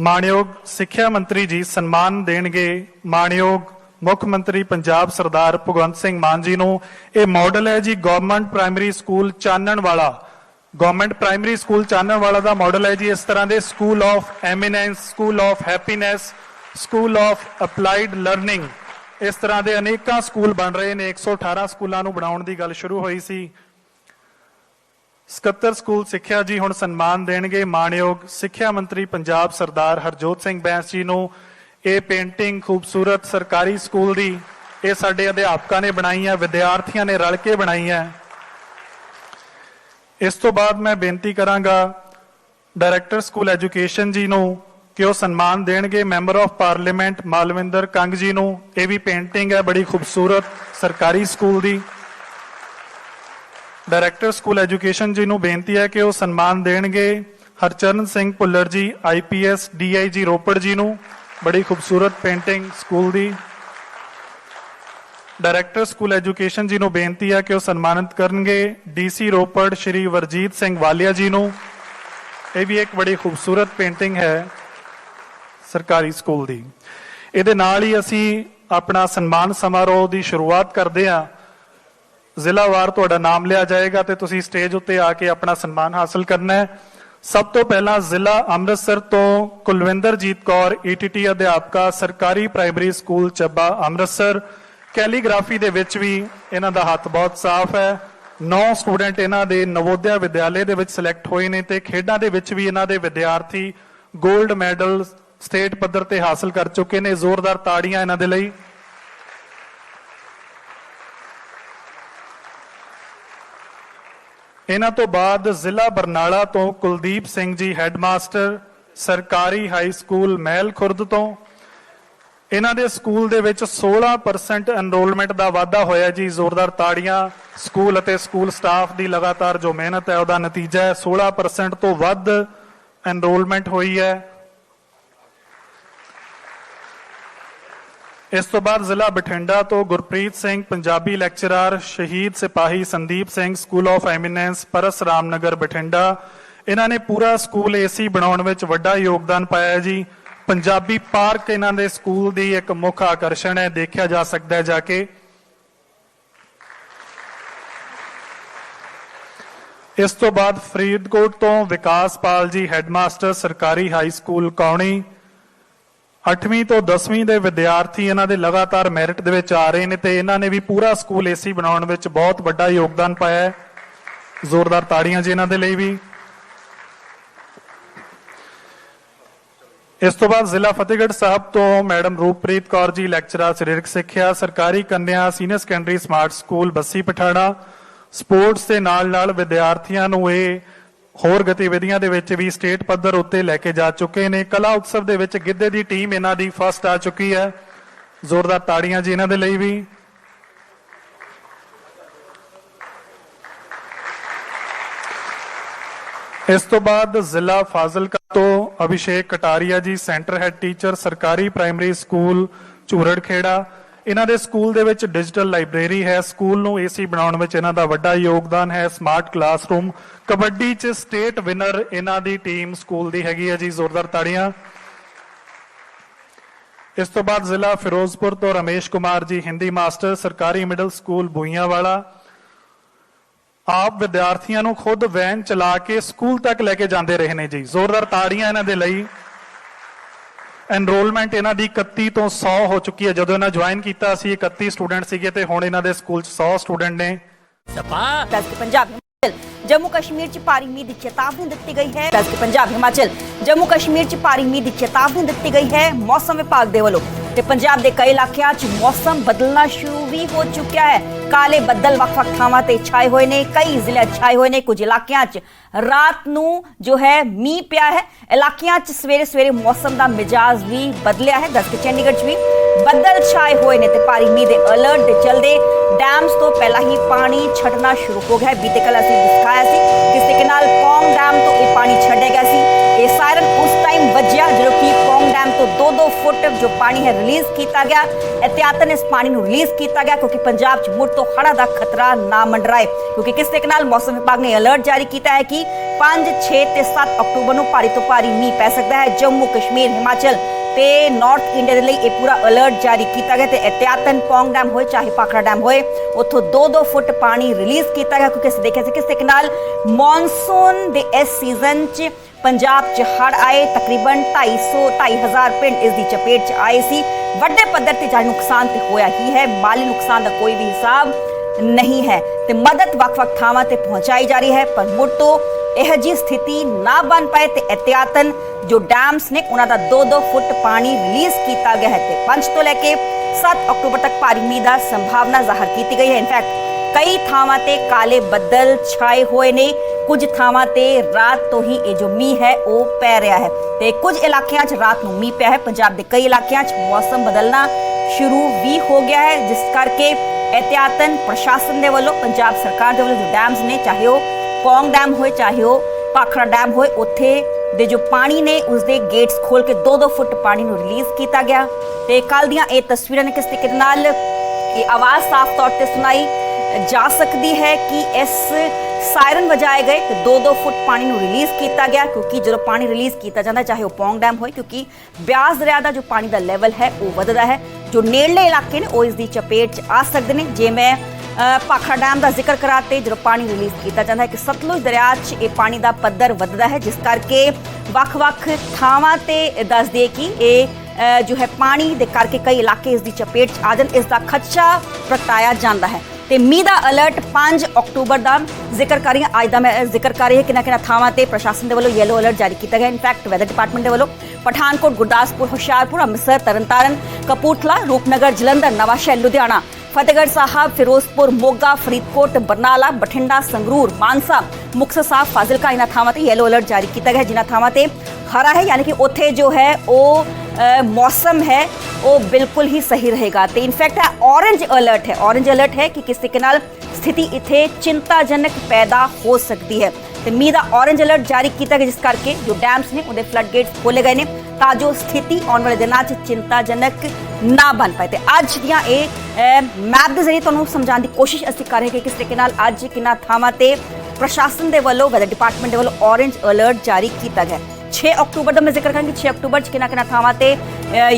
ਮਾਣਯੋਗ ਸਿੱਖਿਆ ਮੰਤਰੀ ਜੀ ਸਨਮਾਨ ਦੇਣਗੇ ਮਾਣਯੋਗ ਮੁੱਖ ਮੰਤਰੀ ਪੰਜਾਬ ਸਰਦਾਰ ਭਗਵੰਤ ਸਿੰਘ ਮਾਨ ਜੀ ਨੂੰ। ਇਹ ਮਾਡਲ ਹੈ ਜੀ ਗਵਰਨਮੈਂਟ ਪ੍ਰਾਇਮਰੀ ਸਕੂਲ ਚਾਨਣ ਵਾਲਾ ਗਵਰਨਮੈਂਟ ਪ੍ਰਾਇਮਰੀ ਸਕੂਲ ਚਾਨਣ ਵਾਲਾ ਦਾ ਮਾਡਲ ਹੈ ਜੀ ਇਸ ਤਰ੍ਹਾਂ ਦੇ school of eminence school of happiness school of applied learning ਇਸ ਤਰ੍ਹਾਂ ਦੇ ਅਨੇਕਾਂ ਸਕੂਲ ਬਣ ਰਹੇ ਨੇ। 118 ਸਕੂਲਾਂ ਨੂੰ ਬਣਾਉਣ ਦੀ ਗੱਲ ਸ਼ੁਰੂ ਹੋਈ ਸੀ। 77 ਸਕੂਲ ਸਿੱਖਿਆ ਜੀ ਹੁਣ ਸਨਮਾਨ ਦੇਣਗੇ। ਮਾਣਯੋਗ ਸਿੱਖਿਆ ਮੰਤਰੀ ਪੰਜਾਬ ਸਰਦਾਰ ਹਰਜੋਤ ਸਿੰਘ ਬੈਂਸ ਜੀ ਨੂੰ ਇਹ ਪੇਂਟਿੰਗ ਖੂਬਸੂਰਤ ਸਰਕਾਰੀ ਸਕੂਲ ਦੀ ਇਹ ਸਾਡੇ ਅਧਿਆਪਕਾਂ ਨੇ ਬਣਾਈ ਹੈ ਵਿਦਿਆਰਥੀਆਂ ਨੇ ਰਲ ਕੇ ਬਣਾਈ ਹੈ ਇਸ ਤੋਂ ਬਾਅਦ ਮੈਂ ਬੇਨਤੀ ਕਰਾਂਗਾ ਡਾਇਰੈਕਟਰ ਸਕੂਲ ਐਜੂਕੇਸ਼ਨ ਜੀ ਨੂੰ ਕਿ ਉਹ ਸਨਮਾਨ ਦੇਣਗੇ। Member of parliament Malvinder Kang ji ਨੂੰ। ਇਹ ਵੀ ਪੇਂਟਿੰਗ ਹੈ, ਬੜੀ ਖੂਬਸੂਰਤ ਸਰਕਾਰੀ ਸਕੂਲ ਦੀ। ਡਾਇਰੈਕਟਰ ਸਕੂਲ ਐਜੂਕੇਸ਼ਨ ਜੀ ਨੂੰ ਬੇਨਤੀ ਹੈ ਕਿ ਉਹ ਸਨਮਾਨ ਦੇਣਗੇ। ਹਰਚਰਨ ਸਿੰਘ ਭੁੱਲਰ ਜੀ ਆਈਪੀਐਸ ਡੀਆਈਜੀ ਰੋਪੜ ਜੀ ਨੂੰ। ਬੜੀ ਖੂਬਸੂਰਤ ਪੇਂਟਿੰਗ ਸਕੂਲ ਦੀ। ਡਾਇਰੈਕਟਰ ਸਕੂਲ ਐਜੂਕੇਸ਼ਨ ਜੀ ਨੂੰ ਬੇਨਤੀ ਹੈ ਕਿ ਉਹ ਸਨਮਾਨਿਤ ਕਰਨਗੇ। ਡੀਸੀ ਰੋਪੜ ਸ਼੍ਰੀ ਵਰਜੀਤ ਸਿੰਘ ਵਾਲੀਆ ਜੀ ਨੂੰ। ਇਹ ਵੀ ਇੱਕ ਬੜੀ ਖੂਬਸੂਰਤ ਪੇਂਟਿੰਗ ਹੈ ਸਰਕਾਰੀ ਸਕੂਲ ਦੀ। ਇਹਦੇ ਨਾਲ ਹੀ ਅਸੀਂ ਆਪਣਾ ਸਨਮਾਨ ਸਮਾਰੋਹ ਦੀ ਸ਼ੁਰੂਆਤ ਕਰਦੇ ਹਾਂ। ਜ਼ਿਲ੍ਹਾਵਾਰ ਤੁਹਾਡਾ ਨਾਮ ਲਿਆ ਜਾਏਗਾ ਤੇ ਤੁਸੀਂ ਸਟੇਜ ਉੱਤੇ ਆ ਕੇ ਆਪਣਾ ਸਨਮਾਨ ਹਾਸਲ ਕਰਨਾ ਹੈ। ਸਭ ਤੋਂ ਪਹਿਲਾਂ ਜ਼ਿਲ੍ਹਾ ਅੰਮ੍ਰਿਤਸਰ ਤੋਂ ਕੁਲਵਿੰਦਰਜੀਤ ਕੌਰ ਈਟੀਟੀ ਅਧਿਆਪਕਾ, ਸਰਕਾਰੀ primary school Chabba Amritsar. Calligraphy ਦੇ ਵਿੱਚ ਵੀ ਇਹਨਾਂ ਦਾ ਹੱਥ ਬਹੁਤ ਸਾਫ਼ ਹੈ। 9 ਸਟੂਡੈਂਟ ਇਹਨਾਂ ਦੇ ਨਵੋਦਿਆ ਵਿਦਿਆਲੇ ਦੇ ਵਿੱਚ ਸਿਲੈਕਟ ਹੋਏ ਨੇ ਤੇ ਖੇਡਾਂ ਦੇ ਵਿੱਚ ਵੀ ਇਹਨਾਂ ਦੇ ਵਿਦਿਆਰਥੀ 골ਡ ਮੈਡਲ ਸਟੇਟ ਪੱਧਰ ਤੇ ਹਾਸਲ ਕਰ ਚੁੱਕੇ ਨੇ। ਜ਼ੋਰਦਾਰ ਤਾੜੀਆਂ ਇਹਨਾਂ ਦੇ ਲਈ। ਇਹਨਾਂ ਤੋਂ ਬਾਅਦ ਜ਼ਿਲ੍ਹਾ ਬਰਨਾਲਾ ਤੋਂ ਕੁਲਦੀਪ ਸਿੰਘ ਜੀ ਹੈੱਡਮਾਸਟਰ, ਸਰਕਾਰੀ ਹਾਈ ਸਕੂਲ ਮਹਿਲ ਖੁਰਦ ਤੋਂ। ਇਹਨਾਂ ਦੇ ਸਕੂਲ ਦੇ ਵਿੱਚ 16% ਐਨਰੋਲਮੈਂਟ ਦਾ ਵਾਧਾ ਹੋਇਆ ਜੀ, ਜ਼ੋਰਦਾਰ ਤਾੜੀਆਂ। ਸਕੂਲ ਅਤੇ ਸਕੂਲ ਸਟਾਫ ਦੀ ਲਗਾਤਾਰ ਜੋ ਮਿਹਨਤ ਹੈ, ਉਹਦਾ ਨਤੀਜਾ ਹੈ 16% ਤੋਂ ਵੱਧ ਐਨਰੋਲਮੈਂਟ ਹੋਈ ਹੈ। ਇਸ ਤੋਂ ਬਾਅਦ ਜ਼ਿਲ੍ਹਾ ਬਠਿੰਡਾ ਤੋਂ ਗੁਰਪ੍ਰੀਤ ਸਿੰਘ, ਪੰਜਾਬੀ ਲੈਕਚਰਰ ਸ਼ਹੀਦ ਸਿਪਾਹੀ Sandeep Singh school of eminence Paras Ramnagar, Bathinda. ਇਹਨਾਂ ਨੇ ਪੂਰਾ ਸਕੂਲ ਏਸੀ ਬਣਾਉਣ ਵਿੱਚ ਵੱਡਾ ਯੋਗਦਾਨ ਪਾਇਆ ਜੀ। ਪੰਜਾਬੀ ਪਾਰਕ ਇਹਨਾਂ ਦੇ ਸਕੂਲ ਦੀ ਇੱਕ ਮੁੱਖ ਆਕਰਸ਼ਣ ਹੈ। ਦੇਖਿਆ ਜਾ ਸਕਦਾ ਹੈ ਜਾ ਕੇ। ਇਸ ਤੋਂ ਬਾਅਦ ਫਰੀਦਕੋਟ ਤੋਂ ਵਿਕਾਸ ਪਾਲ ਜੀ ਹੈੱਡਮਾਸਟਰ ਸਰਕਾਰੀ ਹਾਈ ਸਕੂਲ, ਕੌਣੀ। 8ਵੀਂ ਤੋਂ 10ਵੀਂ ਦੇ ਵਿਦਿਆਰਥੀ ਇਹਨਾਂ ਦੇ ਲਗਾਤਾਰ ਮੈਰਿਟ ਦੇ ਵਿੱਚ ਆ ਰਹੇ ਨੇ ਤੇ ਇਹਨਾਂ ਨੇ ਵੀ ਪੂਰਾ ਸਕੂਲ ਏਸੀ ਬਣਾਉਣ ਵਿੱਚ ਬਹੁਤ ਵੱਡਾ ਯੋਗਦਾਨ ਪਾਇਆ ਹੈ। ਜ਼ੋਰਦਾਰ ਤਾੜੀਆਂ ਜੀ ਇਹਨਾਂ ਦੇ ਲਈ ਵੀ। ਇਸ ਤੋਂ ਬਾਅਦ ਜ਼ਿਲ੍ਹਾ ਫਤਿਹਗੜ੍ਹ ਸਾਹਿਬ ਤੋਂ ਮੈਡਮ ਰੂਪਪ੍ਰੀਤ ਕੌਰ ਜੀ, ਲੈਕਚਰਰ ਸਰੀਰਕ ਸਿੱਖਿਆ, ਸਰਕਾਰੀ ਕੰਨਿਆ, senior secondary smart school Bassi Pathana. Sports ਦੇ ਨਾਲ ਨਾਲ ਵਿਦਿਆਰਥੀਆਂ ਨੂੰ ਇਹ ਹੋਰ ਗਤੀਵਿਧੀਆਂ ਦੇ ਵਿੱਚ ਵੀ ਸਟੇਟ ਪੱਧਰ ਉੱਤੇ ਲੈ ਕੇ ਜਾ ਚੁੱਕੇ ਨੇ। ਕਲਾ ਉਤਸਵ ਦੇ ਵਿੱਚ ਗਿੱਧੇ ਦੀ ਟੀਮ ਇਹਨਾਂ ਦੀ ਫਸਟ ਆ ਚੁੱਕੀ ਹੈ। ਜ਼ੋਰਦਾਰ ਤਾੜੀਆਂ ਜੀ ਇਹਨਾਂ ਦੇ ਲਈ ਵੀ। ਇਸ ਤੋਂ ਬਾਅਦ ਜ਼ਿਲ੍ਹਾ ਫਾਜ਼ਿਲਕਾ ਤੋਂ Abhishek Kataria ji, centre head teacher, ਸਰਕਾਰੀ ਪ੍ਰਾਇਮਰੀ ਸਕੂਲ ਝੂਰੜ ਖੇੜਾ ਇਹਨਾਂ ਦੇ ਸਕੂਲ ਦੇ ਵਿੱਚ ਡਿਜੀਟਲ ਲਾਇਬ੍ਰੇਰੀ ਹੈ। ਸਕੂਲ ਨੂੰ ਏਸੀ ਬਣਾਉਣ ਵਿੱਚ ਇਹਨਾਂ ਦਾ ਵੱਡਾ ਯੋਗਦਾਨ ਹੈ। Smart classroom. ਕਬੱਡੀ 'ਚ ਸਟੇਟ ਵਿਨਰ ਇਹਨਾਂ ਦੀ ਟੀਮ ਸਕੂਲ ਦੀ ਹੈਗੀ ਹੈ ਜੀ। ਜ਼ੋਰਦਾਰ ਤਾੜੀਆਂ। ਇਸ ਤੋਂ ਬਾਅਦ ਜ਼ਿਲ੍ਹਾ ਫਿਰੋਜ਼ਪੁਰ ਤੋਂ ਰਮੇਸ਼ ਕੁਮਾਰ ਜੀ, ਹਿੰਦੀ ਮਾਸਟਰ, ਸਰਕਾਰੀ ਮਿਡਲ ਸਕੂਲ ਬੂਈਆਂਵਾਲਾ। ਆਪ ਵਿਦਿਆਰਥੀਆਂ ਨੂੰ ਖੁਦ ਵੈਨ ਚਲਾ ਕੇ ਸਕੂਲ ਤੱਕ ਲੈ ਕੇ ਜਾਂਦੇ ਰਹੇ ਨੇ ਜੀ। ਜ਼ੋਰਦਾਰ ਤਾੜੀਆਂ ਇਹਨਾਂ ਦੇ ਲਈ। ਐਨਰੋਲਮੈਂਟ ਇਹਨਾਂ ਦੀ 31 ਤੋਂ 100 ਹੋ ਚੁੱਕੀ ਹੈ। ਜਦੋਂ ਇਹਨਾਂ ਜੁਆਇਨ ਕੀਤਾ ਸੀ 31 ਸਟੂਡੈਂਟ ਸੀਗੇ ਤੇ ਹੁਣ ਇਹਨਾਂ ਦੇ ਸਕੂਲ 'ਚ 100 ਸਟੂਡੈਂਟ ਨੇ। ਦਸ ਕੇ ਪੰਜਾਬ ਜੰਮੂ ਕਸ਼ਮੀਰ ਚ ਭਾਰੀ ਮੀਂਹ ਦੀ ਚੇਤਾਵਨੀ ਦਿੱਤੀ ਗਈ ਹੈ। ਦਸ ਕੇ ਪੰਜਾਬ ਹਿਮਾਚਲ ਜੰਮੂ ਕਸ਼ਮੀਰ ਚ ਭਾਰੀ ਮੀਂਹ ਦੀ ਚੇਤਾਵਨੀ ਦਿੱਤੀ ਗਈ ਹੈ ਮੌਸਮ ਵਿਭਾਗ ਦੇ ਵੱਲੋਂ। ਤੇ ਪੰਜਾਬ ਦੇ ਕਈ ਇਲਾਕਿਆਂ 'ਚ ਮੌਸਮ ਬਦਲਣਾ ਸ਼ੁਰੂ ਵੀ ਹੋ ਚੁੱਕਿਆ ਹੈ। ਕਾਲੇ ਬੱਦਲ ਵੱਖ-ਵੱਖ ਥਾਵਾਂ ਤੇ ਛਾਏ ਹੋਏ ਨੇ, ਕਈ ਜ਼ਿਲ੍ਹੇ ਛਾਏ ਹੋਏ ਨੇ, ਕੁਝ ਇਲਾਕਿਆਂ 'ਚ ਰਾਤ ਨੂੰ ਜੋ ਹੈ ਮੀਂਹ ਪਿਆ ਹੈ। ਇਲਾਕਿਆਂ 'ਚ ਸਵੇਰੇ ਸਵੇਰੇ ਮੌਸਮ ਦਾ ਮਿਜਾਜ਼ ਵੀ ਬਦਲਿਆ ਹੈ। ਦੱਸ ਕੇ ਚੰਡੀਗੜ੍ਹ 'ਚ ਵੀ ਬੱਦਲ ਛਾਏ ਹੋਏ ਨੇ ਤੇ ਭਾਰੀ ਮੀਂਹ ਦੇ ਅਲਰਟ ਦੇ ਚਲਦੇ ਡੈਮਸ ਤੋਂ ਪਹਿਲਾਂ ਹੀ ਪਾਣੀ ਛੱਡਣਾ ਸ਼ੁਰੂ ਹੋ ਗਿਆ ਹੈ। ਬੀਤੇ ਕੱਲ ਅਸੀਂ ਦਿਖਾਇਆ ਸੀ ਕਿਸ ਤਰੀਕੇ ਨਾਲ ਪੌਂਗ ਡੈਮ ਤੋਂ ਇਹ ਪਾਣੀ ਛੱਡਿਆ ਗਿਆ ਸੀ। ਇਹ ਸਾਇਰਨ ਉਸ ਟਾਈਮ ਵੱਜਿਆ ਜਦੋਂ ਕਿ ਪੌਂਗ ਡੈਮ ਤੋਂ 2-2 ਫੁੱਟ ਜੋ ਪਾਣੀ ਹੈ ਰਿਲੀਜ਼ ਕੀਤਾ ਗਿਆ। ਇhtiyatan ਇਸ ਪਾਣੀ ਨੂੰ ਰਿਲੀਜ਼ ਕੀਤਾ ਗਿਆ ਕਿਉਂਕਿ ਪੰਜਾਬ 'ਚ ਮੁੜ ਤੋਂ ਹੜਾ ਦਾ ਖਤਰਾ ਨਾ ਮੰਡਰਾਏ। ਕਿਉਂਕਿ ਕਿਸ ਤਰੀਕੇ ਨਾਲ ਮੌਸਮ ਵਿਭਾਗ ਨੇ ਅਲਰਟ ਜਾਰੀ ਕੀਤਾ ਹੈ ਕਿ 5 6 ਤੇ 7 ਅਕਤੂਬਰ ਨੂੰ ਭਾਰੀ ਤੋਂ ਭਾਰੀ ਮੀਂਹ ਪੈ ਸਕਦਾ ਹੈ। ਜੰਮੂ, ਕਸ਼ਮੀਰ, ਹਿਮਾਚਲ ਤੇ ਨਾਰਥ ਇੰਡੀਆ ਦੇ ਲਈ ਇਹ ਪੂਰਾ ਅਲਰਟ ਜਾਰੀ ਕੀਤਾ ਗਿਆ ਤੇ ਇhtiyatan ਪੌਂਗ ਡੈਮ ਹੋਏ, ਚਾਹੇ ਪਾਖੜਾ ਡੈਮ ਹੋਏ, ਉੱਥੋਂ 2-2 ਫੁੱਟ ਪਾਣੀ ਰਿਲੀਜ਼ ਕੀਤਾ ਗਿਆ ਕਿਉਂਕਿ ਅਸੀਂ ਦੇਖਿਆ ਸੀ ਕਿਸ ਤਰੀਕੇ ਨਾਲ ਮੌਨਸੂਨ ਦੇ ਇਸ ਸੀਜ਼ਨ 'ਚ ਪੰਜਾਬ 'ਚ ਹੜ ਆਏ, ਤਕਰੀਬਨ 250 2500 ਪਿੰਡ ਇਸ ਦੀ ਚਪੇਟ 'ਚ ਆਏ ਸੀ। ਵੱਡੇ ਪੱਧਰ ਤੇ ਜਾਨੀ ਨੁਕਸਾਨ ਤੇ ਹੋਇਆ ਹੀ ਹੈ? ਮਾਲੀ ਨੁਕਸਾਨ ਦਾ ਕੋਈ ਵੀ ਹਿਸਾਬ ਨਹੀਂ ਹੈ ਤੇ ਮਦਦ ਵੱਖ-ਵੱਖ ਥਾਵਾਂ ਤੇ ਪਹੁੰਚਾਈ ਜਾ ਰਹੀ ਹੈ, ਪਰ ਮੁੜ ਤੋਂ ਇਹ ਜੀ ਸਥਿਤੀ ਨਾ ਬਣ ਪਾਏ ਤੇ ਇhtiyatan ਜੋ ਡੈਮਸ ਨੇ ਉਹਨਾਂ ਦਾ 2-2 ਫੁੱਟ ਪਾਣੀ ਰਿਲੀਜ਼ ਕੀਤਾ ਗਿਆ ਹੈ ਤੇ 5 ਤੋਂ ਲੈ ਕੇ 7 ਅਕਤੂਬਰ ਤੱਕ ਭਾਰੀ ਮੀਂਹ ਦਾ ਸੰਭਾਵਨਾ ਜ਼ਾਹਰ ਕੀਤੀ ਗਈ ਹੈ। ਇਨਫੈਕਟ ਕਈ ਥਾਵਾਂ ਤੇ ਕਾਲੇ ਬੱਦਲ ਛਾਏ ਹੋਏ ਨੇ। ਕੁਝ ਥਾਵਾਂ ਤੇ ਰਾਤ ਤੋਂ ਹੀ ਇਹ ਜੋ ਮੀਂਹ ਹੈ, ਉਹ ਪੈ ਰਿਹਾ ਹੈ ਤੇ ਕੁਝ ਇਲਾਕਿਆਂ 'ਚ ਰਾਤ ਨੂੰ ਮੀਂਹ ਪਿਆ ਹੈ। ਪੰਜਾਬ ਦੇ ਕਈ ਇਲਾਕਿਆਂ 'ਚ ਮੌਸਮ ਬਦਲਣਾ ਸ਼ੁਰੂ ਵੀ ਹੋ ਗਿਆ ਹੈ, ਜਿਸ ਕਰਕੇ ਇhtiyatan ਪ੍ਰਸ਼ਾਸਨ ਦੇ ਵੱਲੋਂ ਪੰਜਾਬ ਸਰਕਾਰ ਦੇ ਵੱਲੋਂ ਜੋ ਡੈਮਸ ਨੇ, ਚਾਹੇ ਉਹ ਪੌਂਗ ਡੈਮ ਹੋਏ, ਚਾਹੇ ਉਹ ਪਾਖੜਾ ਡੈਮ ਹੋਏ, ਉੱਥੇ ਦੇ ਜੋ ਪਾਣੀ ਨੇ ਉਸ ਦੇ ਗੇਟਸ ਖੋਲ ਕੇ 2-2 ਫੁੱਟ ਪਾਣੀ ਨੂੰ ਰਿਲੀਜ਼ ਕੀਤਾ ਗਿਆ। ਤੇ ਕੱਲ ਦੀਆਂ ਇਹ ਤਸਵੀਰਾਂ ਨੇ ਕਿਸ ਤਰੀਕੇ ਦੇ ਨਾਲ ਇਹ ਆਵਾਜ਼ ਸਾਫ਼ ਤੌਰ ਤੇ ਸੁਣਾਈ ਜਾ ਸਕਦੀ ਹੈ ਕਿ ਇਸ ਸਾਇਰਨ ਵਜਾਏ ਗਏ ਤੇ 2-2 ਫੁੱਟ ਪਾਣੀ ਨੂੰ ਰਿਲੀਜ਼ ਕੀਤਾ ਗਿਆ, ਕਿਉਂਕਿ ਜਦੋਂ ਪਾਣੀ ਰਿਲੀਜ਼ ਕੀਤਾ ਜਾਂਦਾ, ਚਾਹੇ ਉਹ ਪੌਂਗ ਡੈਮ ਹੋਏ, ਕਿਉਂਕਿ ਬਿਆਸ ਦਰਿਆ ਦਾ ਜੋ ਪਾਣੀ ਦਾ ਲੈਵਲ ਹੈ, ਉਹ ਵੱਧਦਾ ਹੈ। ਜੋ ਨੇੜਲੇ ਇਲਾਕੇ ਨੇ, ਉਹ ਇਸ ਦੀ ਚਪੇਟ 'ਚ ਆ ਸਕਦੇ ਨੇ। ਜੇ ਮੈਂ ਭਾਖੜਾ ਡੈਮ ਦਾ ਜ਼ਿਕਰ ਕਰਾਤੇ ਜਦੋਂ ਪਾਣੀ ਰਿਲੀਜ਼ ਕੀਤਾ ਜਾਂਦਾ ਹੈ ਕਿ ਸਤਲੁਜ ਦਰਿਆ 'ਚ ਇਹ ਪਾਣੀ ਦਾ ਪੱਧਰ ਵੱਧਦਾ ਹੈ ਜਿਸ ਕਰਕੇ ਵੱਖ-ਵੱਖ ਥਾਵਾਂ ਤੇ ਦੱਸ ਦਈਏ ਕਿ ਇਹ ਅ, ਜੋ ਹੈ ਪਾਣੀ ਦੇ ਕਰਕੇ ਕਈ ਇਲਾਕੇ ਇਸ ਦੀ ਚਪੇਟ 'ਚ ਆ ਜਾਣ ਇਸ ਦਾ ਖਦਸ਼ਾ ਪ੍ਰਗਟਾਇਆ ਜਾਂਦਾ ਹੈ ਤੇ ਮੀਂਹ ਦਾ ਅਲਰਟ 5 ਅਕਤੂਬਰ ਦਾ ਜ਼ਿਕਰ ਕਰ ਰਹੀ ਹਾਂ ਅੱਜ ਦਾ ਮੈਂ ਜ਼ਿਕਰ ਕਰ ਰਹੀ ਹਾਂ ਕਿੰਨਾ ਕਿੰਨਾ ਥਾਵਾਂ ਤੇ ਪ੍ਰਸ਼ਾਸਨ ਦੇ ਵੱਲੋਂ ਯੈਲੋ ਅਲਰਟ ਜਾਰੀ ਕੀਤਾ ਗਿਆ ਇਨਫੈਕਟ ਵੈਦਰ ਡਿਪਾਰਟਮੈਂਟ ਦੇ ਵੱਲੋਂ ਪਠਾਨਕੋਟ ਗੁਰਦਾਸਪੁਰ ਹੁਸ਼ਿਆਰਪੁਰ ਅੰਮ੍ਰਿਤਸਰ ਤਰਨਤਾਰਨ ਕਪੂਰਥਲਾ ਰੂਪਨਗਰ ਜਲੰਧਰ ਨਵਾਂ ਸ਼ਹਿਰ ਲੁਧਿਆਣਾ ਫਤਿਹਗੜ੍ਹ ਸਾਹਿਬ ਫਿਰੋਜ਼ਪੁਰ ਮੋਗਾ ਫਰੀਦਕੋਟ ਬਰਨਾਲਾ ਬਠਿੰਡਾ ਸੰਗਰੂਰ ਮਾਨਸਾ ਮੁਕਤਸਰ ਸਾਹਿਬ ਫਾਜ਼ਿਲਕਾ ਇਹਨਾਂ ਥਾਵਾਂ ਤੇ ਯੈਲੋ ਅਲਰਟ ਜਾਰੀ ਕੀਤਾ ਗਿਆ ਹੈ, ਜਿਨ੍ਹਾਂ ਥਾਵਾਂ ਤੇ ਹਰਾ ਹੈ ਯਾਨੀ ਕਿ ਉੱਥੇ ਜੋ ਹੈ ਉਹ ਅ, ਮੌਸਮ ਹੈ ਉਹ ਬਿਲਕੁਲ ਹੀ ਸਹੀ ਰਹੇਗਾ ਤੇ ਇਨਫੈਕਟ ਹੈ ਔਰੇਂਜ ਅਲਰਟ ਹੈ ਔਰੇਂਜ ਅਲਰਟ ਹੈ ਕਿ ਕਿਸ ਤਰੀਕੇ ਨਾਲ ਸਥਿਤੀ ਇੱਥੇ ਚਿੰਤਾਜਨਕ ਪੈਦਾ ਹੋ ਸਕਦੀ ਹੈ ਤੇ ਮੀਂਹ ਦਾ ਔਰੇਂਜ ਅਲਰਟ ਜਾਰੀ ਕੀਤਾ ਗਿਆ ਜਿਸ ਕਰਕੇ ਜੋ ਡੈਮਸ ਨੇ ਉਹਦੇ ਫਲੱਡ ਗੇਟਸ ਖੋਲੇ ਗਏ ਨੇ ਤਾਂ ਜੋ ਸਥਿਤੀ ਆਉਣ ਵਾਲੇ ਦਿਨਾਂ 'ਚ ਚਿੰਤਾਜਨਕ ਨਾ ਬਣ ਪਾਏ ਤੇ ਅੱਜ ਦੀਆਂ ਇਹ ਮੈਪ ਦੇ ਜ਼ਰੀਏ ਤੁਹਾਨੂੰ ਸਮਝਾਉਣ ਦੀ ਕੋਸ਼ਿਸ਼ ਅਸੀਂ ਕਰ ਰਹੇ ਹਾਂ ਕਿ ਕਿਸ ਤਰੀਕੇ ਨਾਲ ਅੱਜ ਕਿੰਨਾ ਥਾਵਾਂ ਤੇ ਪ੍ਰਸ਼ਾਸਨ ਦੇ ਵੱਲੋਂ ਵੈਦਰ ਡਿਪਾਰਟਮੈਂਟ ਦੇ ਵੱਲੋਂ ਔਰੇਂਜ ਅਲਰਟ ਜਾਰੀ ਕੀਤਾ ਗਿਆ ਹੈ 6 ਅਕਤੂਬਰ ਦਾ ਮੈਂ ਜ਼ਿਕਰ ਕਰਾਂਗੀ 6 ਅਕਤੂਬਰ ਚ ਕਿੰਨਾ ਕਿੰਨਾ ਥਾਵਾਂ ਤੇ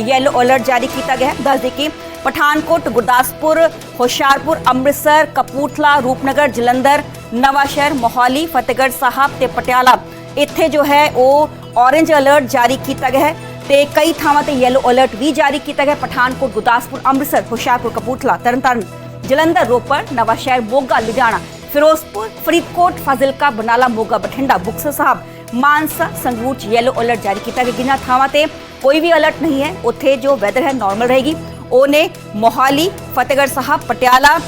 ਯੈਲੋ ਅਲਰਟ ਜਾਰੀ ਕੀਤਾ ਗਿਆ ਹੈ ਦੱਸ ਦੇ ਕਿ ਪਠਾਨਕੋਟ ਗੁਰਦਾਸਪੁਰ ਹੁਸ਼ਿਆਰਪੁਰ ਅੰਮ੍ਰਿਤਸਰ ਕਪੂਰਥਲਾ ਰੂਪਨਗਰ ਜਲੰਧਰ ਨਵਾਂਸ਼ਹਿਰ ਮੋਹਾਲੀ ਫਤਿਹਗੜ੍ਹ ਸਾਹਿਬ ਤੇ ਪਟਿਆਲਾ ਇੱਥੇ ਜੋ ਹੈ ਉਹ ਔਰੇਂਜ ਅਲਰਟ ਜਾਰੀ ਕੀਤਾ ਗਿਆ ਹੈ ਤੇ ਕਈ ਥਾਵਾਂ ਤੇ ਯੈਲੋ ਅਲਰਟ ਵੀ ਜਾਰੀ ਕੀਤਾ ਗਿਆ ਹੈ। ਪਠਾਨਕੋਟ ਗੁਰਦਾਸਪੁਰ ਅੰਮ੍ਰਿਤਸਰ ਹੁਸ਼ਿਆਰਪੁਰ ਕਪੂਰਥਲਾ ਤਰਨਤਾਰਨ ਜਲੰਧਰ ਰੋਪੜ ਨਵਾਂਸ਼ਹਿਰ ਮੋਗਾ ਲੁਧਿਆਣਾ ਫਿਰੋਜ਼ਪੁਰ ਫਰੀਦਕੋਟ ਫਾਜ਼ਿਲਕਾ ਬਰਨਾਲਾ ਮੋਗਾ ਬਠਿੰਡਾ ਮੁਕਤਸਰ ਸਾਹਿਬ ਮਾਨਸਾ ਸੰਗਰੂਰ ਚ ਯੈਲੋ ਅਲਰਟ ਜਾਰੀ ਕੀਤਾ ਗਿਆ ਜਿਨ੍ਹਾਂ ਥਾਵਾਂ ਤੇ ਕੋਈ ਵੀ ਅਲਰਟ ਨਹੀਂ ਹੈ ਉੱਥੇ ਜੋ ਵੈਦਰ ਹੈ ਨਾਰਮਲ ਰਹੇਗੀ ਉਹ ਨੇ ਮੋਹਾਲੀ ਫਤਿਹਗੜ੍ਹ ਸਾਹਿਬ ਪਟਿਆਲਾ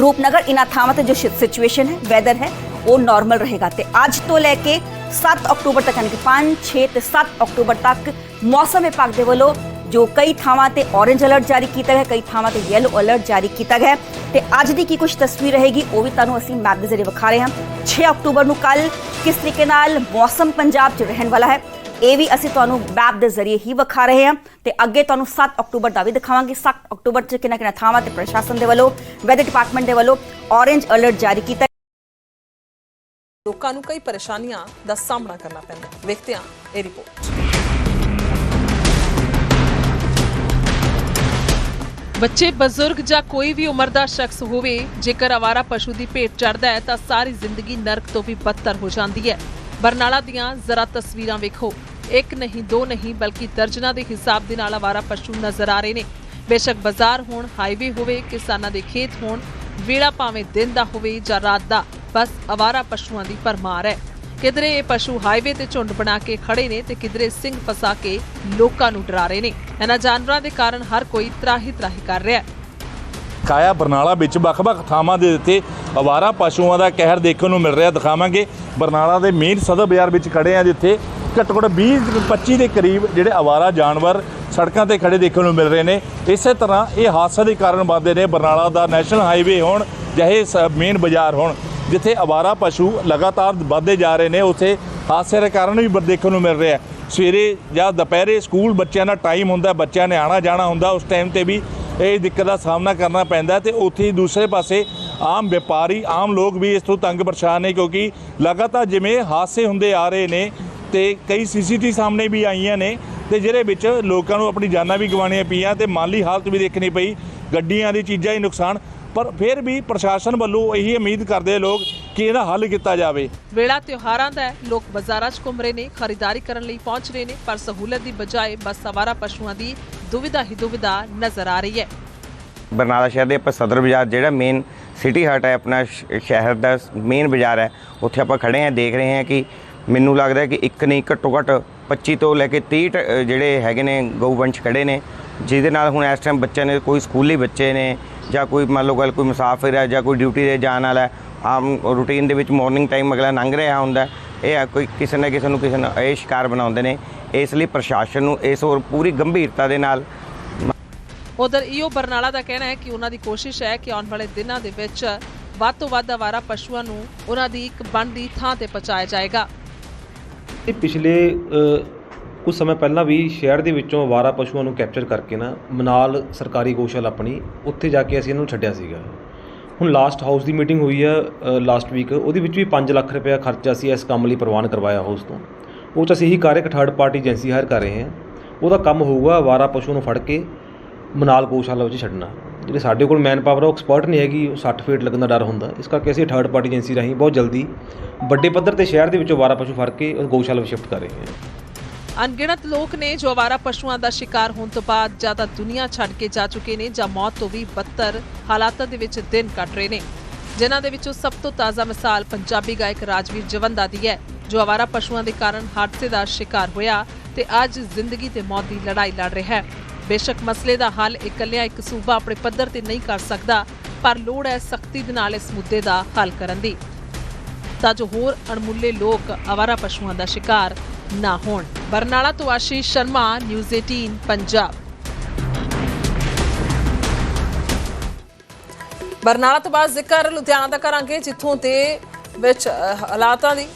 ਰੂਪਨਗਰ ਇਨ੍ਹਾਂ ਥਾਵਾਂ ਤੇ ਜੋ ਸਿਚੁਏਸ਼ਨ ਹੈ ਵੈਦਰ ਹੈ ਉਹ ਨਾਰਮਲ ਰਹੇਗਾ ਤੇ ਅੱਜ ਤੋਂ ਲੈ ਕੇ 7 ਅਕਤੂਬਰ ਤੱਕ, ਯਾਨੀ ਕਿ 5 6 ਤੇ 7 ਅਕਤੂਬਰ ਤੱਕ ਮੌਸਮ ਵਿਭਾਗ ਦੇ ਵੱਲੋਂ ਜੋ ਕਈ ਥਾਵਾਂ ਤੇ ਔਰੇਂਜ ਅਲਰਟ ਜਾਰੀ ਕੀਤਾ ਗਿਆ, ਕਈ ਥਾਵਾਂ ਤੇ ਯੈਲੋ ਅਲਰਟ ਜਾਰੀ ਕੀਤਾ ਗਿਆ ਤੇ ਅੱਜ ਦੀ ਕੀ ਕੁਝ ਤਸਵੀਰ ਰਹੇਗੀ, ਉਹ ਵੀ ਤੁਹਾਨੂੰ ਅਸੀਂ ਮੈਪ ਦੇ ਜ਼ਰੀਏ ਵਿਖਾ ਰਹੇ ਹਾਂ। 6 ਅਕਤੂਬਰ ਨੂੰ ਕੱਲ ਕਿਸ ਤਰੀਕੇ ਨਾਲ ਮੌਸਮ ਪੰਜਾਬ 'ਚ ਰਹਿਣ ਵਾਲਾ ਹੈ, ਇਹ ਵੀ ਅਸੀਂ ਤੁਹਾਨੂੰ ਮੈਪ ਦੇ ਜ਼ਰੀਏ ਹੀ ਵਿਖਾ ਰਹੇ ਹਾਂ। ਤੇ ਅੱਗੇ ਤੁਹਾਨੂੰ 7 ਅਕਤੂਬਰ ਦਾ ਵੀ ਦਿਖਾਵਾਂਗੇ 7 ਅਕਤੂਬਰ 'ਚ ਕਿੰਨਾ ਕਿੰਨਾ ਥਾਵਾਂ ਤੇ ਪ੍ਰਸ਼ਾਸਨ ਦੇ ਵੱਲੋਂ ਵੈਦਰ ਡਿਪਾਰਟਮੈਂਟ ਦੇ ਵੱਲੋਂ ਔਰੇਂਜ ਅਲਰਟ ਜਾਰੀ ਕੀਤਾ ਲੋਕਾਂ ਨੂੰ ਕਈ ਪਰੇਸ਼ਾਨੀਆਂ ਦਾ ਸਾਹਮਣਾ ਕਰਨਾ ਪੈਂਦਾ ਵੇਖਦੇ ਹਾਂ ਇਹ ਰਿਪੋਰਟ ਬੱਚੇ, ਬਜ਼ੁਰਗ ਜਾਂ ਕੋਈ ਵੀ ਉਮਰ ਦਾ ਸ਼ਖਸ ਹੋਵੇ, ਜੇਕਰ ਆਵਾਰਾ ਪਸ਼ੂ ਦੀ ਭੇਟ ਚੜਦਾ ਹੈ, ਤਾਂ ਸਾਰੀ ਜ਼ਿੰਦਗੀ ਨਰਕ ਤੋਂ ਵੀ ਬੱਤਰ ਹੋ ਜਾਂਦੀ ਹੈ। ਬਰਨਾਲਾ ਦੀਆਂ ਜ਼ਰਾ ਤਸਵੀਰਾਂ ਵੇਖੋ। ਇੱਕ ਨਹੀਂ, ਦੋ ਨਹੀਂ, ਬਲਕਿ ਦਰਜਨਾਂ ਦੇ ਹਿਸਾਬ ਦੇ ਨਾਲ ਆਵਾਰਾ ਪਸ਼ੂ ਨਜ਼ਰ ਆ ਰਹੇ ਨੇ। ਬੇਸ਼ੱਕ ਬਾਜ਼ਾਰ ਹੋਣ, ਹਾਈਵੇ ਹੋਵੇ, ਕਿਸਾਨਾਂ ਦੇ ਖੇਤ ਹੋਣ ਵੇਲਾ ਭਾਵੇਂ ਦਿਨ ਦਾ ਹੋਵੇ ਜਾਂ ਰਾਤ ਦਾ। ਬਸ ਅਵਾਰਾ ਪਸ਼ੂਆਂ ਦੀ ਭਰਮਾਰ ਹੈ। ਕਿਧਰੇ ਇਹ ਪਸ਼ੂ ਹਾਈਵੇ ਤੇ ਝੁੰਡ ਬਣਾ ਕੇ ਖੜੇ ਨੇ ਤੇ ਕਿਧਰੇ ਸਿੰਘ ਫਸਾ ਕੇ ਲੋਕਾਂ ਨੂੰ ਡਰਾ ਰਹੇ ਨੇ। ਇਹਨਾਂ ਜਾਨਵਰਾਂ ਦੇ ਕਾਰਨ ਹਰ ਕੋਈ ਤਰਾਹੀ ਤਰਾਹੀ ਕਰ ਰਿਹਾ ਹੈ। ਕਾਇਆ ਬਰਨਾਲਾ ਵਿੱਚ ਵੱਖ-ਵੱਖ ਥਾਵਾਂ ਦੇ ਉੱਤੇ ਅਵਾਰਾ ਪਸ਼ੂਆਂ ਦਾ ਕਹਿਰ ਦੇਖਣ ਨੂੰ ਮਿਲ ਰਿਹਾ। ਦਿਖਾਵਾਂਗੇ। ਬਰਨਾਲਾ ਦੇ ਮੇਨ ਸਦਰ ਬਾਜ਼ਾਰ ਵਿੱਚ ਖੜੇ ਆ ਜਿੱਥੇ ਘੱਟੋ ਘੱਟ 20 25 ਦੇ ਕਰੀਬ ਜਿਹੜੇ ਅਵਾਰਾ ਜਾਨਵਰ ਸੜਕਾਂ ਤੇ ਖੜੇ ਦੇਖਣ ਨੂੰ ਮਿਲ ਰਹੇ ਨੇ। ਇਸੇ ਤਰ੍ਹਾਂ ਇਹ ਹਾਦਸੇ ਦੇ ਕਾਰਨ ਬਣਦੇ ਨੇ। ਬਰਨਾਲਾ ਦਾ ਨੈਸ਼ਨਲ ਹਾਈਵੇ ਹੋਣ ਚਾਹੇ ਮੇਨ ਬਾਜ਼ਾਰ ਹੋਣ ਜਿੱਥੇ ਅਵਾਰਾ ਪਸ਼ੂ ਲਗਾਤਾਰ ਵੱਧਦੇ ਜਾ ਰਹੇ ਨੇ, ਉੱਥੇ ਹਾਦਸੇ ਦੇ ਕਾਰਨ ਵੀ ਦੇਖਣ ਨੂੰ ਮਿਲ ਰਿਹਾ ਸਵੇਰੇ ਜਾਂ ਦੁਪਹਿਰੇ ਸਕੂਲ ਬੱਚਿਆਂ ਦਾ ਟਾਈਮ ਹੁੰਦਾ, ਬੱਚਿਆਂ ਨੇ ਆਣਾ ਜਾਣਾ ਹੁੰਦਾ, ਉਸ ਟਾਈਮ ਤੇ ਵੀ ਇਹ ਦਿੱਕਤ ਦਾ ਸਾਹਮਣਾ ਕਰਨਾ ਪੈਂਦਾ ਤੇ ਉੱਥੇ ਹੀ ਦੂਸਰੇ ਪਾਸੇ ਆਮ ਵਪਾਰੀ, ਆਮ ਲੋਕ ਵੀ ਇਸ ਤੋਂ ਤੰਗ ਪਰੇਸ਼ਾਨ ਨੇ ਕਿਉਂਕਿ ਲਗਾਤਾਰ ਜਿਵੇਂ ਹਾਦਸੇ ਹੁੰਦੇ ਆ ਰਹੇ ਨੇ ਤੇ ਕਈ ਸੀਸੀਟੀ ਸਾਹਮਣੇ ਵੀ ਆਈਆਂ ਨੇ ਤੇ ਜਿਹਦੇ ਵਿੱਚ ਲੋਕਾਂ ਨੂੰ ਆਪਣੀ ਜਾਨਾਂ ਵੀ ਗਵਾਉਣੀਆਂ ਪਈਆਂ ਤੇ ਮਾਲੀ ਹਾਲਤ ਵੀ ਦੇਖਣੀ ਪਈ, ਗੱਡੀਆਂ ਦੀ ਚੀਜ਼ਾਂ ਹੀ ਨੁਕਸਾਨ ਪਰ ਫਿਰ ਵੀ ਪ੍ਰਸ਼ਾਸਨ ਵੱਲੋਂ ਇਹੀ ਉਮੀਦ ਕਰਦੇ ਲੋਕ ਕਿ ਇਹਦਾ ਹੱਲ ਕੀਤਾ ਜਾਵੇ। ਵੇਲਾ ਤਿਉਹਾਰਾਂ ਦਾ ਹੈ ਲੋਕ ਬਾਜ਼ਾਰਾਂ 'ਚ ਘੁੰਮ ਰਹੇ ਨੇ ਖਰੀਦਦਾਰੀ ਕਰਨ ਲਈ ਪਹੁੰਚ ਰਹੇ ਨੇ ਪਰ ਸਹੂਲਤ ਦੀ ਬਜਾਏ ਬਸ ਆਵਾਰਾ ਪਸ਼ੂਆਂ ਦੀ ਦੁਵਿਧਾ ਹੀ ਦੁਵਿਧਾ ਨਜ਼ਰ ਆ ਰਹੀ ਹੈ। ਬਰਨਾਲਾ ਸ਼ਹਿਰ ਦੇ ਆਪਾਂ ਸਦਰ ਬਾਜ਼ਾਰ ਜਿਹੜਾ ਮੇਨ ਸਿਟੀ ਹਾਰਟ ਹੈ ਆਪਣਾ ਸ਼ਹਿਰ ਦਾ ਮੇਨ ਬਾਜ਼ਾਰ ਹੈ ਉੱਥੇ ਆਪਾਂ ਖੜੇ ਹਾਂ ਦੇਖ ਰਹੇ ਹਾਂ ਕਿ ਮੈਨੂੰ ਲੱਗਦਾ ਹੈ ਕਿ ਇੱਕ ਨਹੀਂ ਘੱਟੋ ਘੱਟ 25 ਤੋਂ ਲੈ ਕੇ 30 ਟ- ਅ, ਜਿਹੜੇ ਹੈਗੇ ਨੇ ਗਊਵੰਸ਼ ਖੜੇ ਨੇ ਜਿਹਦੇ ਨਾਲ ਹੁਣ ਇਸ ਟਾਈਮ ਬੱਚਿਆਂ ਨੇ ਕੋਈ ਸਕੂਲੀ ਬੱਚੇ ਨੇ ਜਾਂ ਕੋਈ ਮੰਨ ਲਓ ਗੱਲ ਕੋਈ ਮੁਸਾਫਿਰ ਹੈ ਜਾਂ ਕੋਈ ਡਿਊਟੀ ਤੇ ਜਾਣ ਵਾਲਾ ਆਮ ਰੂਟੀਨ ਦੇ ਵਿੱਚ ਮਾਰਨਿੰਗ ਟਾਈਮ ਅਗਲਾ ਲੰਘ ਰਿਹਾ ਹੁੰਦਾ। ਇਹ ਕੋਈ ਕਿਸੇ ਨਾ ਕਿਸੇ ਨੂੰ ਕਿਸੇ ਨੂੰ ਇਹ ਸ਼ਿਕਾਰ ਬਣਾਉਂਦੇ ਨੇ ਇਸ ਲਈ ਪ੍ਰਸ਼ਾਸਨ ਨੂੰ ਇਸ ਹੋਰ ਪੂਰੀ ਗੰਭੀਰਤਾ ਦੇ ਨਾਲ ਉਧਰ ਈਓ ਬਰਨਾਲਾ ਦਾ ਕਹਿਣਾ ਹੈ ਕਿ ਉਹਨਾਂ ਦੀ ਕੋਸ਼ਿਸ਼ ਹੈ ਕਿ ਆਉਣ ਵਾਲੇ ਦਿਨਾਂ ਦੇ ਵਿੱਚ ਵੱਧ ਤੋਂ ਵੱਧ ਆਵਾਰਾ ਪਸ਼ੂਆਂ ਨੂੰ ਉਹਨਾਂ ਦੀ ਇੱਕ ਬਣਦੀ ਥਾਂ ਤੇ ਪਹੁੰਚਾਇਆ ਜਾਏਗਾ ਇਹ ਪਿਛਲੇ ਕੁਝ ਸਮੇਂ ਪਹਿਲਾਂ ਵੀ ਸ਼ਹਿਰ ਦੇ ਵਿੱਚੋਂ ਅਵਾਰਾ ਪਸ਼ੂਆਂ ਨੂੰ ਕੈਪਚਰ ਕਰਕੇ ਨਾ ਮਨਾਲ ਸਰਕਾਰੀ ਗਊਸ਼ਾਲਾ ਆਪਣੀ ਉੱਥੇ ਜਾ ਕੇ ਅਸੀਂ ਇਹਨਾਂ ਨੂੰ ਛੱਡਿਆ ਸੀਗਾ। ਹੁਣ ਲਾਸਟ ਹਾਊਸ ਦੀ ਮੀਟਿੰਗ ਹੋਈ ਆ ਲਾਸਟ ਵੀਕ ਉਹਦੇ ਵਿੱਚ ਵੀ 5 ਲੱਖ ਰੁਪਏ ਖਰਚਾ ਅਸੀਂ ਇਸ ਕੰਮ ਲਈ ਪ੍ਰਵਾਨ ਕਰਵਾਇਆ ਹਾਊਸ ਤੋਂ। ਉਹ 'ਚ ਅਸੀਂ ਇਹੀ ਕਰ ਇੱਕ ਥਰਡ ਪਾਰਟੀ ਏਜੰਸੀ ਹਾਇਰ ਕਰ ਰਹੇ ਹਾਂ। ਉਹਦਾ ਕੰਮ ਹੋਊਗਾ ਅਵਾਰਾ ਪਸ਼ੂ ਨੂੰ ਫੜ ਕੇ ਮਨਾਲ ਗੋਸ਼ਾਲਾ ਵਿੱਚ ਛੱਡਣਾ। ਜਿਹੜੇ ਸਾਡੇ ਕੋਲ ਮੈਨ ਪਾਵਰ ਉਹ ਐਕਸਪਰਟ ਨਹੀਂ ਹੈਗੀ, ਉਹ 60 ਫੀਟ ਲੱਗਣ ਦਾ ਡਰ ਹੁੰਦਾ। ਇਸ ਕਰਕੇ ਅਸੀਂ ਥਰਡ ਪਾਰਟੀ ਏਜੰਸੀ ਰਾਹੀਂ ਬਹੁਤ ਜਲਦੀ ਵੱਡੇ ਪੱਧਰ ਤੇ ਸ਼ਹਿਰ ਦੇ ਵਿੱਚੋਂ ਅਵਾਰਾ ਪਸ਼ੂ ਫੜ ਕੇ ਉਹ ਗਊਸ਼ਾਲਾ ਵਿੱਚ ਸ਼ਿਫਟ ਕਰ ਰਹੇ ਹਾਂ। ਅਣਗਿਣਤ ਲੋਕ ਨੇ ਜੋ ਆਵਾਰਾ ਪਸ਼ੂਆਂ ਦਾ ਸ਼ਿਕਾਰ ਹੋਣ ਤੋਂ ਬਾਅਦ ਜਾਂ ਤਾਂ ਦੁਨੀਆ ਛੱਡ ਕੇ ਜਾ ਚੁੱਕੇ ਨੇ ਜਾਂ ਮੌਤ ਤੋਂ ਵੀ ਬੱਤਰ ਹਾਲਾਤਾਂ ਦੇ ਵਿੱਚ ਦਿਨ ਕੱਟ ਰਹੇ ਨੇ। ਜਿਨ੍ਹਾਂ ਦੇ ਵਿੱਚੋਂ ਸਭ ਤੋਂ ਤਾਜ਼ਾ ਮਿਸਾਲ ਪੰਜਾਬੀ ਗਾਇਕ ਰਾਜਵੀਰ ਜਵੰਦਾ ਦੀ ਹੈ, ਜੋ ਆਵਾਰਾ ਪਸ਼ੂਆਂ ਦੇ ਕਾਰਨ ਹਾਦਸੇ ਦਾ ਸ਼ਿਕਾਰ ਹੋਇਆ ਤੇ ਅੱਜ ਜ਼ਿੰਦਗੀ ਤੇ ਮੌਤ ਦੀ ਲੜਾਈ ਲੜ ਰਿਹਾ ਹੈ। ਬੇਸ਼ੱਕ ਮਸਲੇ ਦਾ ਹੱਲ ਇਕੱਲਿਆਂ ਇੱਕ ਸੂਬਾ ਆਪਣੇ ਪੱਧਰ ਤੇ ਨਹੀਂ ਕਰ ਸਕਦਾ, ਪਰ ਲੋੜ ਹੈ ਸਖਤੀ ਦੇ ਨਾਲ ਇਸ ਮੁੱਦੇ ਦਾ ਹੱਲ ਕਰਨ ਦੀ। ਤਾਂ ਜੋ ਹੋਰ ਅਣਮੁੱਲੇ ਲੋਕ ਆਵਾਰਾ ਪਸ਼ੂਆਂ ਦਾ ਸ਼ਿਕਾਰ ਨਾ ਹੋਣ। ਬਰਨਾਲਾ ਤੋਂ ਆਸ਼ੀਸ਼ ਸ਼ਰਮਾ ਨਿਊਜ਼ 18 ਪੰਜਾਬ। ਬਰਨਾਲਾ ਤੋਂ ਬਾਅਦ ਜ਼ਿਕਰ ਲੁਧਿਆਣਾ ਦਾ ਕਰਾਂਗੇ, ਜਿੱਥੋਂ ਦੇ ਵਿੱਚ ਹਾਲਾਤਾਂ ਦੀ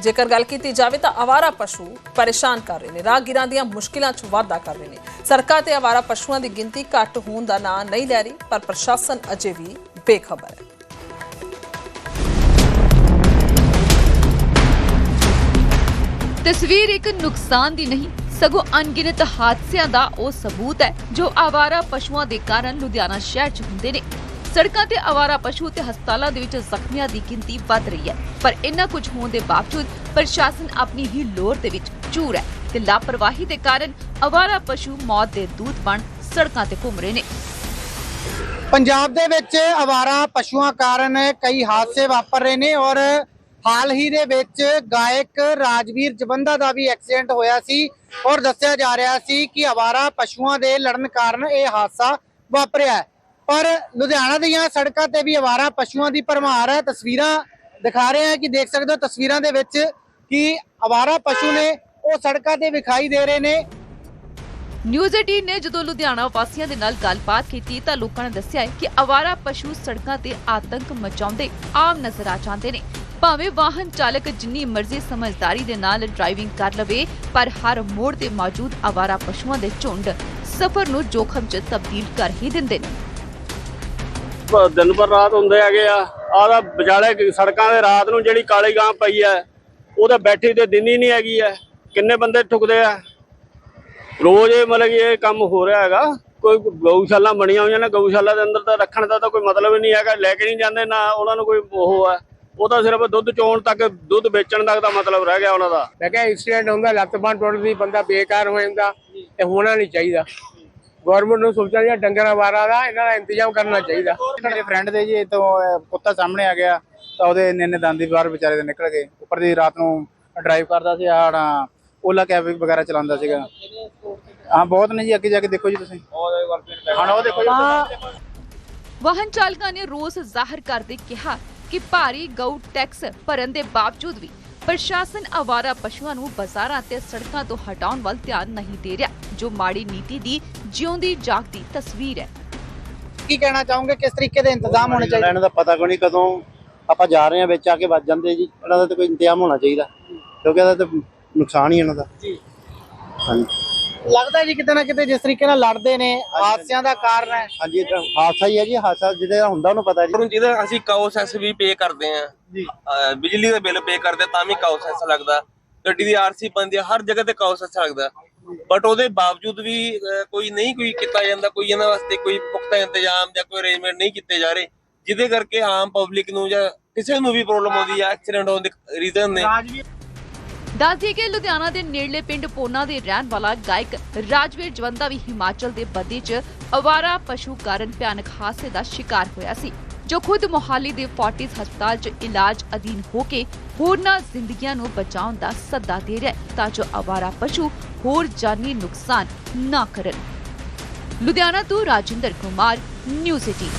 ਜੇਕਰ ਗੱਲ ਕੀਤੀ ਜਾਵੇ ਤਾਂ ਆਵਾਰਾ ਪਸ਼ੂ ਪਰੇਸ਼ਾਨ ਕਰ ਰਹੇ ਨੇ, ਰਾਹਗੀਰਾਂ ਦੀਆਂ ਮੁਸ਼ਕਿਲਾਂ 'ਚ ਵਾਧਾ ਕਰ ਰਹੇ ਨੇ। ਸੜਕਾਂ ਤੇ ਆਵਾਰਾ ਪਸ਼ੂਆਂ ਦੀ ਗਿਣਤੀ ਘੱਟ ਹੋਣ ਦਾ ਨਾਂ ਨਹੀਂ ਲੈ ਰਹੀ, ਪਰ ਪ੍ਰਸ਼ਾਸਨ ਅਜੇ ਵੀ ਬੇਖਬਰ ਹੈ। ਤਸਵੀਰ ਇੱਕ ਨੁਕਸਾਨ ਦੀ ਨਹੀਂ, ਸਗੋਂ ਅਣਗਿਣਤ ਹਾਦਸਿਆਂ ਦਾ ਉਹ ਸਬੂਤ ਹੈ, ਜੋ ਆਵਾਰਾ ਪਸ਼ੂਆਂ ਦੇ ਕਾਰਨ ਲੁਧਿਆਣਾ ਸ਼ਹਿਰ 'ਚ ਹੁੰਦੇ ਨੇ। ਸੜਕਾਂ ਤੇ ਆਵਾਰਾ ਪਸ਼ੂ ਤੇ ਹਸਪਤਾਲਾਂ ਦੇ ਵਿੱਚ ਜ਼ਖਮੀਆਂ ਦੀ ਗਿਣਤੀ ਵੱਧ ਰਹੀ ਹੈ, ਪਰ ਇੰਨਾ ਕੁਝ ਹੋਣ ਦੇ ਬਾਵਜੂਦ ਪ੍ਰਸ਼ਾਸਨ ਆਪਣੀ ਹੀ ਲੋੜ ਦੇ ਵਿੱਚ ਚੂਰ ਹੈ ਤੇ ਲਾਪਰਵਾਹੀ ਦੇ ਕਾਰਨ ਆਵਾਰਾ ਪਸ਼ੂ ਮੌਤ ਦੇ ਦੂਤ ਬਣ ਸੜਕਾਂ ਤੇ ਘੁੰਮ ਰਹੇ ਨੇ। ਪੰਜਾਬ ਦੇ ਵਿੱਚ ਅਵਾਰਾ ਪਸ਼ੂਆਂ ਕਾਰਨ ਕਈ ਹਾਦਸੇ ਵਾਪਰ ਰਹੇ ਨੇ ਔਰ ਹਾਲ ਹੀ ਦੇ ਵਿੱਚ ਗਾਇਕ ਰਾਜਵੀਰ ਜਵੰਦਾ ਦਾ ਵੀ ਐਕਸੀਡੈਂਟ ਹੋਇਆ ਸੀ ਔਰ ਦੱਸਿਆ ਜਾ ਰਿਹਾ ਸੀ ਕਿ ਅਵਾਰਾ ਪਸ਼ੂਆਂ ਦੇ ਲੜਨ ਕਾਰਨ ਇਹ ਹਾਦਸਾ ਵਾਪਰਿਆ ਪਰ ਲੁਧਿਆਣਾ ਦੀਆਂ ਸੜਕਾਂ ਤੇ ਵੀ ਅਵਾਰਾ ਪਸ਼ੂਆਂ ਦੀ ਭਰਮਾਰ ਹੈ। ਤਸਵੀਰਾਂ ਦਿਖਾ ਰਹੇ ਹਾਂ ਕਿ ਦੇਖ ਸਕਦੇ ਹੋ ਤਸਵੀਰਾਂ ਦੇ ਵਿੱਚ ਕਿ ਅਵਾਰਾ ਪਸ਼ੂ ਨੇ ਉਹ ਸੜਕਾਂ ਤੇ ਵਿਖਾਈ ਦੇ ਰਹੇ ਨੇ। ਨਿਊਜ਼ 18 ਨੇ ਜਦੋਂ ਲੁਧਿਆਣਾ ਵਾਸੀਆਂ ਦੇ ਨਾਲ ਗੱਲਬਾਤ ਕੀਤੀ ਤਾਂ ਲੋਕਾਂ ਨੇ ਦੱਸਿਆ ਹੈ ਕਿ ਆਵਾਰਾ ਪਸ਼ੂ ਸੜਕਾਂ ਤੇ ਆਤੰਕ ਮਚਾਉਂਦੇ ਆਮ ਨਜ਼ਰ ਆ ਜਾਂਦੇ ਨੇ। ਭਾਵੇਂ ਵਾਹਨ ਚਾਲਕ ਜਿੰਨੀ ਮਰਜ਼ੀ ਸਮਝਦਾਰੀ ਦੇ ਨਾਲ ਡਰਾਈਵਿੰਗ ਕਰ ਲਵੇ, ਪਰ ਹਰ ਮੋੜ ਤੇ ਮੌਜੂਦ ਆਵਾਰਾ ਪਸ਼ੂਆਂ ਦੇ ਝੁੰਡ ਸਫ਼ਰ ਨੂੰ ਜੋਖਮ 'ਚ ਤਬਦੀਲ ਕਰ ਹੀ ਦਿੰਦੇ ਨੇ। ਦਿਨ ਪਰ ਰਾਤ ਹੁੰਦੇ ਹੈਗੇ ਆ। ਆਦਾ ਵਿਚਾਲੇ ਸੜਕਾਂ ਦੇ ਰਾਤ ਨੂੰ ਜਿਹੜੀ ਕਾਲੀ ਗਾਂ ਪਈ ਐ ਉਹਦਾ ਬੈਠੀ ਤੇ ਦਿਨ ਹੀ ਨਹੀਂ ਹੈਗੀ ਐ। ਕਿੰਨੇ ਬੰਦੇ ਠੁਕਦੇ ਆ? ਰੋਜ਼ ਇਹ ਮਤਲਬ ਇਹ ਕੰਮ ਹੋ ਰਿਹਾ ਹੈਗਾ। ਕੋਈ ਗਊਸ਼ਾਲਾ ਬਣੀਆਂ ਹੋਈਆਂ ਨੇ, ਗਊਸ਼ਾਲਾ ਦੇ ਅੰਦਰ ਤਾਂ ਰੱਖਣ ਦਾ ਤਾਂ ਕੋਈ ਮਤਲਬ ਹੀ ਨਹੀਂ ਹੈਗਾ। ਲੈ ਕੇ ਨਹੀਂ ਜਾਂਦੇ, ਨਾ ਉਹਨਾਂ ਨੂੰ ਕੋਈ ਉਹ ਹੈ। ਉਹ ਤਾਂ ਸਿਰਫ ਦੁੱਧ ਚੋਣ ਤੱਕ ਦੁੱਧ ਵੇਚਣ ਤੱਕ ਦਾ ਮਤਲਬ ਰਹਿ ਗਿਆ ਉਹਨਾਂ ਦਾ। ਮੈਂ ਕਿਹਾ ਐਕਸੀਡੈਂਟ ਹੁੰਦਾ ਲੱਤ ਬਾਂਹ ਟੁੱਟਦੀ ਬੰਦਾ ਬੇਕਾਰ ਹੋ ਜਾਂਦਾ ਇਹ ਹੋਣਾ ਨਹੀਂ ਚਾਹੀਦਾ। ਗਵਰਨਮੈਂਟ ਨੂੰ ਸੋਚਣਾ ਚਾਹੀਦਾ ਡੰਗਰਾਂ ਵਾਰਾ ਦਾ ਇਹਨਾਂ ਦਾ ਇੰਤਜ਼ਾਮ ਕਰਨਾ ਚਾਹੀਦਾ। ਸਾਡੇ ਫਰੈਂਡ ਦੇ ਜੀ ਤੋਂ ਅਹ, ਕੁੱਤਾ ਸਾਹਮਣੇ ਆ ਗਿਆ ਤਾਂ ਉਹਦੇ ਨਿੰਨੇ ਦੰਦ ਬਾਹਰ ਵਿਚਾਰੇ ਦੇ ਨਿਕਲ ਗਏ। ਉੱਪਰ ਦੀ ਰਾਤ ਨੂੰ ਡਰਾਈਵ ਕਰਦਾ ਸੀ ਆੜਾ ਓਲਾ ਕੈਬ ਵਗੈਰਾ ਚਲਾਉਂਦਾ ਸੀਗਾ। ਹਾਂ ਬਹੁਤ ਨੇ ਜੀ ਅੱਗੇ ਜਾ ਕੇ ਦੇਖੋ ਜੀ ਤੁਸੀਂ। ਹਾਂ ਉਹ ਦੇਖੋ ਜੀ। ਵਾਹਨ ਚਾਲਕਾਂ ਨੇ ਰੋਸ ਜ਼ਾਹਰ ਕਰਦੇ ਕਿਹਾ ਕਿ ਭਾਰੀ ਗਊ ਟੈਕਸ ਭਰਨ ਦੇ ਬਾਵਜੂਦ ਵੀ ਪ੍ਰਸ਼ਾਸਨ ਆਵਾਰਾ ਪਸ਼ੂਆਂ ਨੂੰ ਬਾਜ਼ਾਰਾਂ ਤੇ ਸੜਕਾਂ ਤੋਂ ਹਟਾਉਣ ਵੱਲ ਧਿਆਨ ਨਹੀਂ ਦੇ ਰਿਹਾ ਜੋ ਮਾੜੀ ਨੀਤੀ ਦੀ ਜਿਉਂਦੀ ਜਾਗਦੀ ਤਸਵੀਰ ਹੈ। ਕੀ ਕਹਿਣਾ ਚਾਹੋਗੇ? ਕਿਸ ਤਰੀਕੇ ਦੇ ਇੰਤਜ਼ਾਮ ਹੋਣੇ ਚਾਹੀਦੇ? ਇਹਨਾਂ ਦਾ ਪਤਾ ਕੋਈ ਨਹੀਂ ਕਦੋਂ ਆਪਾਂ ਜਾ ਰਹੇ ਹਾਂ ਵਿੱਚ ਆ ਕੇ ਵੱਜ ਜਾਂਦੇ ਜੀ। ਇਹਨਾਂ ਦਾ ਤਾਂ ਕੋਈ ਇੰਤਜ਼ਾਮ ਹੋਣਾ ਚਾਹੀਦਾ ਕਿਉਂਕਿ ਇਹਦਾ ਤਾਂ ਨੁਕਸਾਨ ਹੀ ਇਹਨਾਂ ਦਾ। ਜੀ। ਹਾਂਜੀ। ਲੱਗਦਾ ਜੀ ਕਿਤੇ ਨਾ ਕਿਤੇ ਜਿਸ ਤਰੀਕੇ ਨਾਲ ਲੜਦੇ ਨੇ ਹਾਦਸਿਆਂ ਦਾ ਕਾਰਨ ਹੈ। ਹਾਂਜੀ ਇਹ ਤਾਂ ਹਾਦਸਾ ਹੀ ਹੈ ਜੀ ਹਾਦਸਾ ਜਿਹਦੇ ਹੁੰਦਾ ਉਹਨੂੰ ਪਤਾ ਜੀ। ਹੁਣ ਜਿਹਦਾ ਅਸੀਂ ਕਾਓ ਸੈਸ ਵੀ ਪੇ ਕਰਦੇ ਆ ਜੀ। ਬਿਜਲੀ ਦਾ ਬਿੱਲ ਪੇ ਕਰਦੇ ਤਾਂ ਵੀ ਕਾਓ ਸੈਸ ਲੱਗਦਾ। ਗੱਡੀ ਦੀ ਆਰਸੀ ਬੰਦੀ ਹਰ ਜਗ੍ਹਾ ਤੇ ਕਾਓ ਸੈਸ ਲੱਗਦਾ। ਬਟ ਉਹਦੇ ਬਾਵਜੂਦ ਵੀ ਕੋਈ ਨਹੀਂ ਕੋਈ ਕੀਤਾ ਜਾਂਦਾ ਕੋਈ ਇਹਨਾਂ ਵਾਸਤੇ ਕੋਈ ਪੁਖਤਾ ਇੰਤਜ਼ਾਮ ਜਾਂ ਕੋਈ ਅਰੇਂਜਮੈਂਟ ਨਹੀਂ ਕੀਤੇ ਜਾ ਰਹੇ ਜਿਹਦੇ ਕਰਕੇ ਆਮ ਪਬਲਿਕ ਨੂੰ ਜਾਂ ਕਿਸੇ ਨੂੰ ਵੀ ਪ੍ਰੋਬਲਮ ਆਉਂਦੀ ਹੈ ਐਕਸੀਡੈਂਟ ਹੋਣ ਦੇ ਰੀਜ਼ਨ ਨੇ। ਦੱਸ ਦਈਏ ਕਿ ਲੁਧਿਆਣਾ ਦੇ ਨੇੜਲੇ ਪਿੰਡ ਪੋਨਾ ਦੇ ਰਹਿਣ ਵਾਲਾ ਗਾਇਕ ਰਾਜਵੀਰ ਜਵੰਦਾ ਵੀ ਹਿਮਾਚਲ ਦੇ ਬੱਦੀ 'ਚ ਅਵਾਰਾ ਪਸ਼ੂ ਕਾਰਨ ਭਿਆਨਕ ਹਾਦਸੇ ਦਾ ਸ਼ਿਕਾਰ ਹੋਇਆ ਸੀ, ਜੋ ਖੁਦ ਮੋਹਾਲੀ ਦੇ ਫੋਰਟਿਸ ਹਸਪਤਾਲ 'ਚ ਇਲਾਜ ਅਧੀਨ ਹੋ ਕੇ ਹੋਰਨਾਂ ਜ਼ਿੰਦਗੀਆਂ ਨੂੰ ਬਚਾਉਣ ਦਾ ਸੱਦਾ ਦੇ ਰਿਹਾ ਹੈ ਤਾਂ ਜੋ ਅਵਾਰਾ ਪਸ਼ੂ ਹੋਰ ਜਾਨੀ ਨੁਕਸਾਨ ਨਾ ਕਰਨ। ਲੁਧਿਆਣਾ ਤੋਂ ਰਾਜਿੰਦਰ ਕੁਮਾਰ ਨਿਊਜ਼ 18